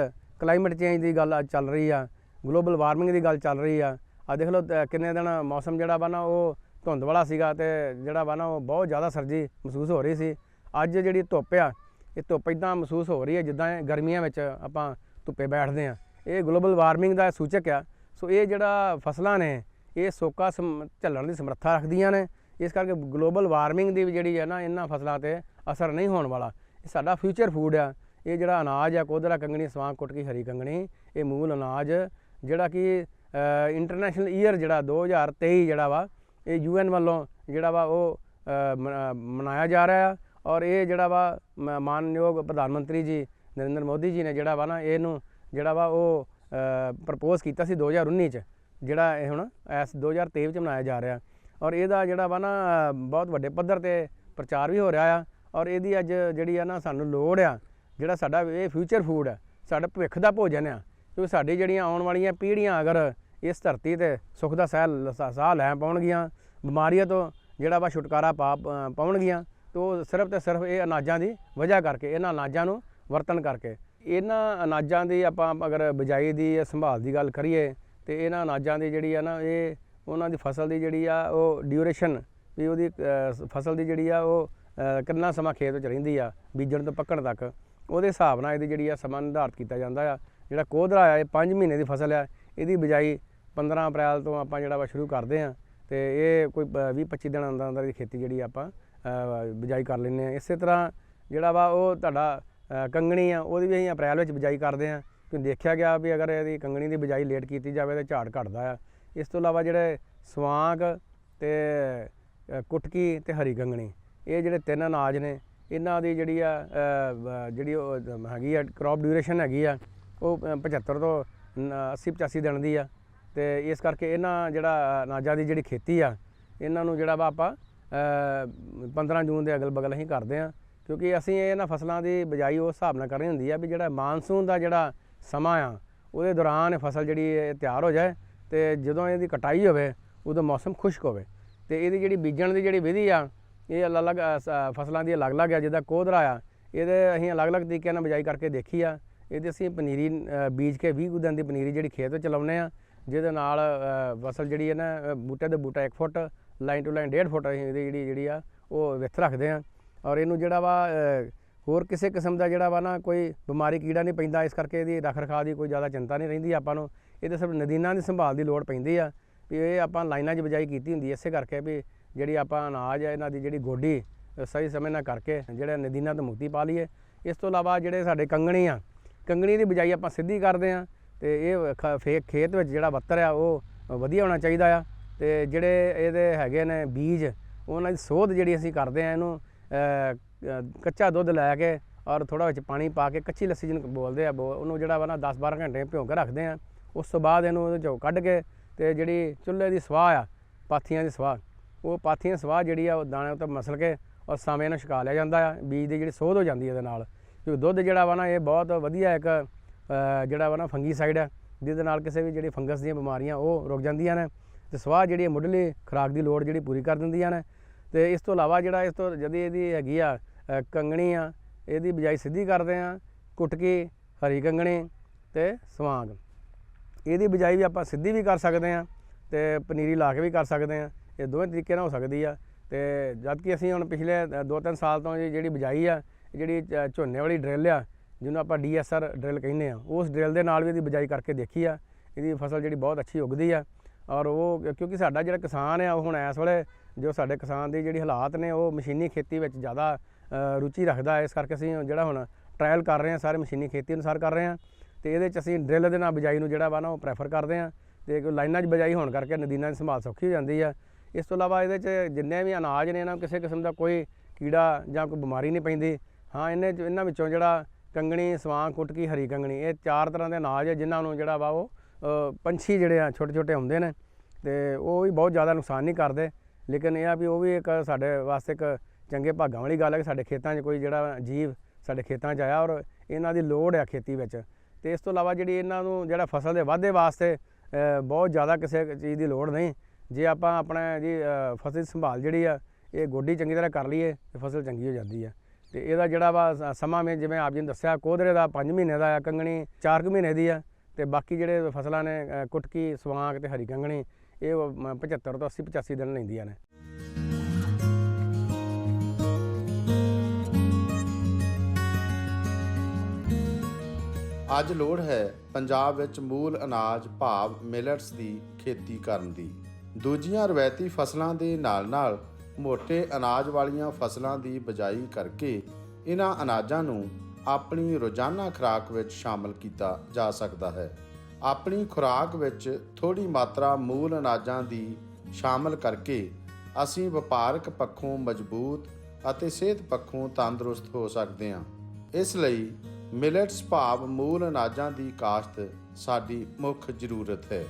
ਕਲਾਈਮੇਟ ਚੇਂਜ ਦੀ ਗੱਲ ਅੱਜ ਚੱਲ ਰਹੀ ਆ ਗਲੋਬਲ ਵਾਰਮਿੰਗ ਦੀ ਗੱਲ ਚੱਲ ਰਹੀ ਆ। ਆ ਦੇਖ ਲਓ ਕਿੰਨੇ ਦਿਨ ਮੌਸਮ ਜਿਹੜਾ ਵਾ ਨਾ ਉਹ ਧੁੰਦ ਵਾਲਾ ਸੀਗਾ ਤੇ ਜਿਹੜਾ ਵਾ ਨਾ ਉਹ ਬਹੁਤ ਜ਼ਿਆਦਾ ਸਰਦੀ ਮਹਿਸੂਸ ਹੋ ਰਹੀ ਸੀ। ਅੱਜ ਜਿਹੜੀ ਧੁੱਪ ਆ, ਇਹ ਧੁੱਪ ਇਦਾਂ ਮਹਿਸੂਸ ਹੋ ਰਹੀ ਹੈ ਜਿੱਦਾਂ ਗਰਮੀਆਂ ਵਿੱਚ ਆਪਾਂ ਧੁੱਪੇ ਬੈਠਦੇ ਆ। ਇਹ ਗਲੋਬਲ ਵਾਰਮਿੰਗ ਦਾ ਸੂਚਕ ਆ। ਸੋ ਇਹ ਜਿਹੜਾ ਫਸਲਾਂ ਨੇ, ਇਹ ਸੋਕਾ ਸਮ- ਝੱਲਣ ਦੀ ਸਮਰੱਥਾ ਰੱਖਦੀਆਂ ਨੇ। ਇਸ ਕਰਕੇ ਗਲੋਬਲ ਵਾਰਮਿੰਗ ਦੀ ਵੀ ਜਿਹੜੀ ਹੈ ਨਾ ਇਹਨਾਂ ਫਸਲਾਂ ਤੇ ਅਸਰ ਨਹੀਂ ਹੋਣ ਵਾਲਾ। ਇਹ ਸਾਡਾ ਫਿਊਚਰ ਫੂਡ ਆ। ਇਹ ਜਿਹੜਾ ਅਨਾਜ ਆ ਕੋਦਰਾ ਕੰਗਣੀ, ਸਵਾਂਗ, ਕੁਟਕੀ, ਹਰੀ ਕੰਗਣੀ, ਇਹ ਮੂਲ ਅਨਾਜ, ਜਿਹੜਾ ਕਿ ਇੰਟਰਨੈਸ਼ਨਲ ਈਅਰ ਜਿਹੜਾ 2023 ਜਿਹੜਾ ਵਾ, ਇਹ ਯੂਐਨ ਵੱਲੋਂ ਜਿਹੜਾ ਵਾ ਉਹ ਮ- ਮਨਾਇਆ ਜਾ ਰਿਹਾ ਆ। ਔਰ ਇਹ ਜਿਹੜਾ ਵਾ, ਮ- ਮਾਨਯੋਗ ਪ੍ਰਧਾਨ ਮੰਤਰੀ ਜੀ ਨਰਿੰਦਰ ਮੋਦੀ ਜੀ ਨੇ ਜਿਹੜਾ ਵਾ ਨਾ ਇਹਨੂੰ ਜਿਹੜਾ ਵਾ ਉਹ ਪ੍ਰਪੋਜ਼ ਕੀਤਾ ਸੀ 2019 ਚ, ਜਿਹੜਾ ਇਹ ਹੁਣ ਐਸ 2023 ਚ ਮਨਾਇਆ ਜਾ ਰਿਹਾ। ਔਰ ਇਹਦਾ ਜਿਹੜਾ ਵਾ ਨਾ, ਬਹੁਤ ਵੱਡੇ ਪੱਧਰ ਤੇ ਪ੍ਰਚਾਰ ਵੀ ਹੋ ਰਿਹਾ ਆ। ਔਰ ਇਹਦੀ ਅੱਜ ਜਿਹੜੀ ਆ ਨਾ ਸਾਨੂੰ ਲੋੜ ਆ, ਜਿਹੜਾ ਸਾਡਾ ਇਹ ਫਿਊਚਰ ਫੂਡ ਹੈ ਸਾਡਾ ਭਵਿੱਖ ਦਾ ਭੋਜਨ ਆ। ਕਿਉਂਕਿ ਸਾਡੀ ਜਿਹੜੀਆਂ ਆਉਣ ਵਾਲੀਆਂ ਪੀੜ੍ਹੀਆਂ ਅਗਰ ਇਸ ਧਰਤੀ ਤੇ ਸੁੱਖ ਦਾ ਸਹਿ ਲ- ਸਾਹ ਲੈ ਪਾਉਣਗੀਆਂ, ਬਿਮਾਰੀਆਂ ਤੋਂ ਜਿਹੜਾ ਵਾ ਛੁਟਕਾਰਾ ਪਾ ਪ- ਪਾਉਣਗੀਆਂ, ਤੋ ਸਿਰਫ ਤੇ ਸਿਰਫ ਇਹ ਅਨਾਜਾਂ ਦੀ ਵਜ੍ਹਾ ਕਰਕੇ, ਇਹਨਾਂ ਅਨਾਜਾਂ ਨੂੰ ਵਰਤਣ ਕਰਕੇ। ਇਹਨਾਂ ਅਨਾਜਾਂ ਦੀ ਆਪਾਂ ਅਗਰ ਬਿਜਾਈ ਦੀ ਜਾਂ ਸੰਭਾਲ ਦੀ ਗੱਲ ਕਰੀਏ, ਤੇ ਇਹਨਾਂ ਅਨਾਜਾਂ ਦੀ ਜਿਹੜੀ ਆ ਨਾ, ਇਹ ਉਹਨਾਂ ਦੀ ਫਸਲ ਦੀ ਜਿਹੜੀ ਆ ਉਹ ਡਿਊਰੇਸ਼ਨ ਵੀ ਉਹਦੀ ਫਸਲ ਦੀ ਜਿਹੜੀ ਆ ਉਹ ਕਿੰਨਾ ਸਮਾਂ ਖੇਤ ਵਿੱਚ ਰਹਿੰਦੀ ਆ ਬੀਜਣ ਤੋਂ ਪੱਕਣ ਤੱਕ। ਉਹਦੇ ਹਿਸਾਬ ਨਾਲ ਇਹਦੀ ਜਿਹੜੀ ਆ ਸਮਾਂ ਨਿਰਧਾਰਤ ਕੀਤਾ ਜਾਂਦਾ ਆ। ਜਿਹੜਾ ਕੋਧਰਾ ਆ ਇਹ 5 ਮਹੀਨੇ ਦੀ ਫਸਲ ਆ। ਇਹਦੀ ਬਿਜਾਈ 15 ਅਪ੍ਰੈਲ ਤੋਂ ਆਪਾਂ ਜਿਹੜਾ ਵਾ ਸ਼ੁਰੂ ਕਰਦੇ ਆ। ਤੇ ਇਹ ਕੋਈ 20 25 ਦਿਨ ਅੰਦਰ ਅੰਦਰ ਦੀ ਖੇਤੀ ਜਿਹੜੀ ਆਪਾਂ ਅ, ਬਿਜਾਈ ਕਰ ਲੈਂਦੇ ਆ। ਇਸੇ ਤਰ੍ਹਾਂ ਜਿਹੜਾ ਵਾ ਉਹ ਤੁਹਾਡਾ ਕੰਗਣੀ ਆ ਉਹਦੀ ਵੀ ਅਸੀਂ ਅਪ੍ਰੈਲ ਵਿੱਚ ਬਿਜਾਈ ਕਰਦੇ ਆ। ਕਿਉਂ ਦੇਖਿਆ ਗਿਆ ਵੀ ਅਗਰ ਇਹਦੀ ਕੰਗਣੀ ਦੀ ਬਿਜਾਈ ਲੇਟ ਕੀਤੀ ਜਾਵੇ ਤਾਂ ਝਾੜ ਘਟਦਾ ਆ। ਇਸ ਤੋਂ ਇਲਾਵਾ ਜਿਹੜੇ ਸਵਾਂਗ ਤੇ ਕੁਟਕੀ ਤੇ ਹਰੀ ਕੰਗਣੀ ਇਹ ਜਿਹੜੇ ਤਿੰਨ ਅਨਾਜ ਨੇ ਇਹਨਾਂ ਦੀ ਜਿਹੜੀ ਆ ਜਿਹੜੀ ਉਹ ਹੈਗੀ ਆ ਕ੍ਰੌਪ ਡਿਊਰੇਸ਼ਨ ਹੈਗੀ ਆ ਉਹ ਅ, 75 ਤੋਂ 80 85 ਦਿਨ ਦੀ ਆ। ਤੇ ਇਸ ਕਰਕੇ ਇਹਨਾਂ ਜਿਹੜਾ ਅਨਾਜਾਂ ਦੀ ਜਿਹੜੀ ਖੇਤੀ ਆ ਇਹਨਾਂ ਨੂੰ ਜਿਹੜਾ ਵਾ ਆਪਾਂ ਅ, 15 ਜੂਨ ਦੇ ਅਗਲ ਬਗਲ ਅਸੀਂ ਕਰਦੇ ਆ ਕਿਉਂਕਿ ਅਸੀਂ ਇਹਨਾਂ ਫਸਲਾਂ ਦੀ ਬਿਜਾਈ ਉਸ ਹਿਸਾਬ ਨਾਲ ਕਰਨੀ ਹੁੰਦੀ ਆ ਵੀ ਜਿਹੜਾ ਮਾਨਸੂਨ ਦਾ ਜਿਹੜਾ ਸਮਾਂ ਆ ਉਹਦੇ ਦੌਰਾਨ ਇਹ ਫਸਲ ਜਿਹੜੀ ਤਿਆਰ ਹੋ ਜਾਏ ਤੇ ਜਦੋਂ ਇਹਦੀ ਕਟਾਈ ਹੋਵੇ, ਉਦੋਂ ਮੌਸਮ ਖੁਸ਼ਕ ਹੋਵੇ। ਤੇ ਇਹਦੀ ਜਿਹੜੀ ਬੀਜਣ ਦੀ ਜਿਹੜੀ ਵਿਧੀ ਆ, ਇਹ ਅਲੱਗ-ਅਲੱਗ ਸ- ਫਸਲਾਂ ਦੀ ਅਲੱਗ-ਅਲੱਗ ਆ, ਜਿੱਦਾਂ ਕੋਧਰਾ ਆ, ਇਹਦੇ ਅਸੀਂ ਅਲੱਗ-ਅਲੱਗ ਤਰੀਕਿਆਂ ਨਾਲ ਬਿਜਾਈ ਕਰਕੇ ਦੇਖੀ ਆ। ਇਹਦੇ ਅਸੀਂ ਪਨੀਰੀ ਬੀਜ ਕੇ 20 ਕੁ ਦਿਨ ਦੀ ਪਨੀਰੀ ਜਿਹੜੀ ਖੇਤ ਵਿੱਚ ਲਾਉਂਦੇ ਆ, ਜਿਹਦੇ ਨਾਲ ਫਸਲ ਜਿਹੜੀ ਹੈ ਨਾ ਬੂਟੇ ਦੇ ਬੂਟਾ 1 foot, line to line 1.5 foot ਅਸੀਂ ਇਹਦੀ ਜਿਹੜੀ ਜਿਹੜੀ ਆ, ਉਹ ਵਿੱਥ ਰੱਖਦੇ ਆ। ਔਰ ਇਹਨੂੰ ਜਿਹੜਾ ਵਾ ਹੋਰ ਕਿਸੇ ਕਿਸਮ ਦਾ ਜਿਹੜਾ ਵਾ ਨਾ ਕੋਈ ਬਿਮਾਰੀ, ਕੀੜਾ ਨਹੀਂ ਪੈਂਦਾ, ਇਸ ਕਰਕੇ ਇਹਦੀ ਰੱਖ ਰਖਾਅ ਦੀ ਕੋਈ ਜ਼ਿਆਦਾ ਚਿੰਤਾ ਨਹੀਂ ਰਹਿੰਦੀ ਆਪਾਂ ਨੂੰ। ਇਹਦੇ ਸਿਰਫ ਨਦੀਨਾਂ ਦੀ ਸੰਭਾਲ ਦੀ ਲੋੜ ਪੈਂਦੀ ਆ, ਵੀ ਇਹ ਆਪਾਂ ਲਾਈਨਾਂ 'ਚ ਬਿਜਾਈ ਕੀਤੀ ਹੁੰਦੀ ਐ ਇਸੇ ਕਰਕੇ ਵੀ ਜਿਹੜੀ ਆਪਾਂ ਅਨਾਜ ਆ, ਇਹਨਾਂ ਦੀ ਜਿਹੜੀ ਗੋਡੀ ਸਹੀ ਸਮੇਂ ਨਾਲ ਕਰਕੇ ਜਿਹੜੇ ਨਦੀਨਾਂ ਤੋਂ ਮੁਕਤੀ ਪਾ ਲਈਏ। ਇਸ ਤੋਂ ਇਲਾਵਾ ਜਿਹੜੇ ਸਾਡੇ ਕੰਗਣੀ ਆ, ਕੰਗਣੀ ਦੀ ਬਿਜਾਈ ਆਪਾਂ ਸਿੱਧੀ ਕਰਦੇ ਆ ਤੇ ਇਹ ਖ- ਫੇ ਖੇਤ ਵਿੱਚ ਜਿਹੜਾ ਬੱਤਰ ਆ, ਉਹ ਵਧੀਆ ਹੋਣਾ ਚਾਹੀਦਾ ਆ। ਤੇ ਜਿਹੜੇ ਇਹਦੇ ਹੈਗੇ ਨੇ ਬੀਜ, ਉਹਨਾਂ ਦੀ ਸੋਧ ਜਿਹੜੀ ਅਸੀਂ ਕਰਦੇ ਆ ਇਹਨੂੰ ਕੱਚਾ ਦੁੱਧ ਲੈ ਕੇ ਔਰ ਥੋੜਾ ਵਿੱਚ ਪਾਣੀ ਪਾ ਕੇ ਕੱਚੀ ਲੱਸੀ ਜਿਹਨੂੰ ਬੋਲਦੇ ਆ, ਬੋ- ਉਹਨੂੰ ਜਿਹੜਾ ਵਾ ਨਾ 10-12 ਘੰਟੇ ਭਿਓ ਕੇ ਰੱਖਦੇ ਆ। ਉਸ ਤੋਂ ਬਾਅਦ ਇਹਨੂੰ ਉਹਦੇ ਚੋਂ ਕੱਢ ਕੇ ਤੇ ਜਿਹੜੀ ਚੁੱਲ੍ਹੇ ਦੀ ਸਵਾਹ ਆ, ਪਾਥੀਆਂ ਦੀ ਸਵਾਹ, ਉਹ ਪਾਥੀਆਂ ਦੀ ਸਵਾਹ ਜਿਹੜੀ ਆ ਉਹ ਦਾਣੇ ਉੱਤੇ ਮਸਲ ਕੇ ਔਰ ਸਾਵੇਂ ਨਾਲ ਛਕਾ ਲਿਆ ਜਾਂਦਾ ਆ, ਬੀਜ ਦੀ ਜਿਹੜੀ ਸੋਧ ਹੋ ਜਾਂਦੀ ਹੈ ਇਹਦੇ ਨਾਲ। ਕਿਉਂਕਿ ਦੁੱਧ ਜਿਹੜਾ ਵਾ ਨਾ, ਇਹ ਬਹੁਤ ਵਧੀਆ ਇੱਕ ਜਿਹੜਾ ਵਾ ਨਾ ਫੰਗੀਸਾਈਡ ਹੈ ਜਿਹਦੇ ਨਾਲ ਕਿਸੇ ਵੀ ਜਿਹੜੀ ਫੰਗਸ ਦੀਆਂ ਬਿਮਾਰੀਆਂ ਉਹ ਰੁਕ ਜਾਂਦੀਆਂ ਨੇ ਤੇ ਸਵਾਹ ਜਿਹੜੀ ਹੈ ਮੁੱਢਲੀ ਖੁਰਾਕ ਦੀ ਲੋੜ ਜਿਹੜੀ ਪੂਰੀ ਕਰ ਦਿੰਦੀਆਂ ਨੇ। ਤੇ ਇਸ ਤੋਂ ਇਲਾਵਾ ਜਿਹੜਾ ਇਸ ਤੋਂ ਜਦੀ ਇਹਦੀ ਹੈਗੀ ਆ ਕੰਗਣੀ ਆ, ਇਹਦੀ ਬਿਜਾਈ ਸਿੱਧੀ ਕਰਦੇ ਆ, ਕੁਟਕੀ, ਹਰੀ ਕੰਗਣੀ ਤੇ ਸਵਾਂਗ। ਇਹਦੀ ਬਿਜਾਈ ਵੀ ਆਪਾਂ ਸਿੱਧੀ ਵੀ ਕਰ ਸਕਦੇ ਆ ਤੇ ਪਨੀਰੀ ਲਾ ਕੇ ਵੀ ਕਰ ਸਕਦੇ ਆ ਇਹ ਦੋਵੇਂ ਤਰੀਕੇ ਨਾਲ ਹੋ ਸਕਦੀ ਆ। ਤੇ ਜਦ ਕਿ ਅਸੀਂ ਹੁਣ ਪਿਛਲੇ 2-3 ਸਾਲ ਤੋਂ ਜਿਹੜੀ ਬਿਜਾਈ ਆ ਜਿਹੜੀ ਝ- ਝੋਨੇ ਵਾਲੀ ਡਰਿੱਲ ਆ, ਜਿਹਨੂੰ ਆਪਾਂ ਡੀਐਸਆਰ ਡਰਿੱਲ ਕਹਿੰਦੇ ਆ, ਉਸ ਡਰਿੱਲ ਦੇ ਨਾਲ ਵੀ ਇਹਦੀ ਬਿਜਾਈ ਕਰਕੇ ਦੇਖੀ ਆ। ਇਹਦੀ ਫਸਲ ਜਿਹੜੀ ਬਹੁਤ ਅੱਛੀ ਉੱਗਦੀ ਆ। ਔਰ ਉਹ ਕਿਉਂਕਿ ਸਾਡਾ ਜਿਹੜਾ ਕਿਸਾਨ ਆ, ਉਹ ਹੁਣ ਇਸ ਵੇਲੇ ਜੋ ਸਾਡੇ ਕਿਸਾਨ ਦੀ ਜਿਹੜੀ ਹਾਲਾਤ ਨੇ, ਉਹ ਮਸ਼ੀਨੀ ਖੇਤੀ ਵਿੱਚ ਜ਼ਿਆਦਾ ਰੁਚੀ ਰੱਖਦਾ। ਇਸ ਕਰਕੇ ਅਸੀਂ ਜਿਹੜਾ ਹੁਣ ਟ੍ਰਾਇਲ ਕਰ ਰਹੇ ਹਾਂ, ਸਾਰੇ ਮਸ਼ੀਨੀ ਖੇਤੀ ਅਨੁਸਾਰ ਕਰ ਰਹੇ ਹਾਂ। ਤੇ ਇਹਦੇ ਚ ਅਸੀਂ ਡਰਿੱਲ ਦੇ ਨਾਲ ਬਿਜਾਈ ਨੂੰ ਜਿਹੜਾ ਵਾ ਨਾ ਉਹ ਪ੍ਰੈਫਰ ਕਰਦੇ ਹਾਂ ਤੇ ਲਾਈਨਾਂ 'ਚ ਬਿਜਾਈ ਹੋਣ ਕਰਕੇ ਨਦੀਨਾਂ ਦੀ ਸੰਭਾਲ ਸੌਖੀ ਹੋ ਜਾਂਦੀ ਆ। ਇਸ ਤੋਂ ਇਲਾਵਾ ਇਹਦੇ 'ਚ ਜਿੰਨੇ ਵੀ ਅਨਾਜ ਨੇ ਇਹਨਾਂ ਨੂੰ, ਕਿਸੇ ਕਿਸਮ ਦਾ ਕੋਈ ਕੀੜਾ ਜਾਂ ਕੋਈ ਬਿਮਾਰੀ ਨਹੀਂ ਪੈਂਦੀ। ਹਾਂ, ਇਹਨੇ 'ਚ- ਇਹਨਾਂ ਵਿੱਚੋਂ ਜਿਹੜਾ ਕੰਗਣੀ ਸਵਾਂ ਕੁਟਕੀ, ਹਰੀ ਕੰਗਣੀ, ਇਹ ਚਾਰ ਤਰ੍ਹਾਂ ਦੇ ਅਨਾਜ ਹੈ ਜਿਨ੍ਹਾਂ ਨੂੰ ਜਿਹੜਾ ਵਾ ਉਹ ਪੰਛੀ ਜਿਹੜੇ ਆ ਛੋਟੇ ਛੋਟੇ ਹੁੰਦੇ ਨੇ ਤੇ ਉਹ ਵੀ ਬਹੁਤ ਜ਼ਿਆਦਾ ਨੁਕਸਾਨ ਨਹੀਂ ਕਰਦੇ। ਲੇਕਿਨ ਇਹ ਆ ਵੀ ਉਹ ਵੀ ਇੱਕ ਸਾਡੇ ਵਾਸਤੇ ਇੱਕ ਚੰਗੇ ਭਾਗਾਂ ਵਾਲੀ ਗੱਲ ਹੈ ਕਿ ਸਾਡੇ ਖੇਤਾਂ 'ਚ ਕੋਈ ਜਿਹੜਾ ਜੀਵ ਸਾਡੇ ਖੇਤਾਂ 'ਚ ਆਇਆ ਔਰ ਇਹਨਾਂ ਦੀ ਲੋੜ ਆ ਖੇਤੀ ਵਿੱਚ। ਤੇ ਇਸ ਤੋਂ ਇਲਾਵਾ ਜਿਹੜੀ ਇਹਨਾਂ ਨੂੰ ਜਿਹੜਾ ਫਸਲ ਦੇ ਵਾਧੇ ਵਾਸਤੇ ਬਹੁਤ ਜ਼ਿਆਦਾ ਕਿਸੇ ਚੀਜ਼ ਦੀ ਲੋੜ ਨਹੀਂ। ਜੇ ਆਪਾਂ ਆਪਣਾ ਜੀ ਫਸਲ ਦੀ ਸੰਭਾਲ ਜਿਹੜੀ ਆ ਇਹ ਗੋਡੀ ਚੰਗੀ ਤਰ੍ਹਾਂ ਕਰ ਲਈਏ ਤੇ ਫਸਲ ਚੰਗੀ ਹੋ ਜਾਂਦੀ ਆ। ਤੇ ਇਹਦਾ ਜਿਹੜਾ ਵਾ ਸਮਾਂ ਮੈਂ ਜਿਵੇਂ ਆਪ ਜੀ ਨੇ ਦੱਸਿਆ ਕੋਧਰੇ ਦਾ 5 ਮਹੀਨੇ ਦਾ ਆ ਕੰਗਣੀ 4 ਕੁ ਮਹੀਨੇ ਦੀ ਆ ਤੇ ਬਾਕੀ ਜਿਹੜੇ ਫਸਲਾਂ ਨੇ ਕੁਟਕੀ ਸਵਾਂਗ ਤੇ ਹਰੀ ਕੰਗਣੀ ਇਹ ਉਹ, 75 ਤੋਂ 80 85 ਦਿਨ ਲੈਂਦੀਆਂ ਨੇ। ਅੱਜ ਲੋੜ ਹੈ ਪੰਜਾਬ ਵਿੱਚ ਮੂਲ ਅਨਾਜ ਭਾਵ ਮਿਲਟਸ ਦੀ ਖੇਤੀ ਕਰਨ ਦੀ। ਦੂਜੀਆਂ ਰਵਾਇਤੀ ਫਸਲਾਂ ਦੇ ਨਾਲ-ਨਾਲ ਮੋٹے ਅਨਾਜ ਵਾਲੀਆਂ ਫਸਲਾਂ ਦੀ ਬਜਾਈ ਕਰਕੇ ਇਹਨਾਂ ਅਨਾਜਾਂ ਨੂੰ ਆਪਣੀ ਰੋਜ਼ਾਨਾ ਖੁਰਾਕ ਵਿੱਚ ਸ਼ਾਮਲ ਕੀਤਾ ਜਾ ਸਕਦਾ ਹੈ। ਆਪਣੀ ਖੁਰਾਕ ਵਿੱਚ ਥੋੜੀ ਮਾਤਰਾ ਮੂਲ ਅਨਾਜਾਂ ਦੀ ਸ਼ਾਮਲ ਕਰਕੇ ਅਸੀਂ ਵਪਾਰਕ ਪੱਖੋਂ ਮਜ਼ਬੂਤ ਅਤੇ ਸਿਹਤ ਪੱਖੋਂ ਤੰਦਰੁਸਤ ਹੋ ਸਕਦੇ ਹਾਂ। ਇਸ ਲਈ ਮਿਲਟਸ ਭਾਵ ਮੂਲ ਅਨਾਜਾਂ ਦੀ ਕਾਸ਼ਤ ਸਾਡੀ ਮੁੱਖ ਜ਼ਰੂਰਤ ਹੈ।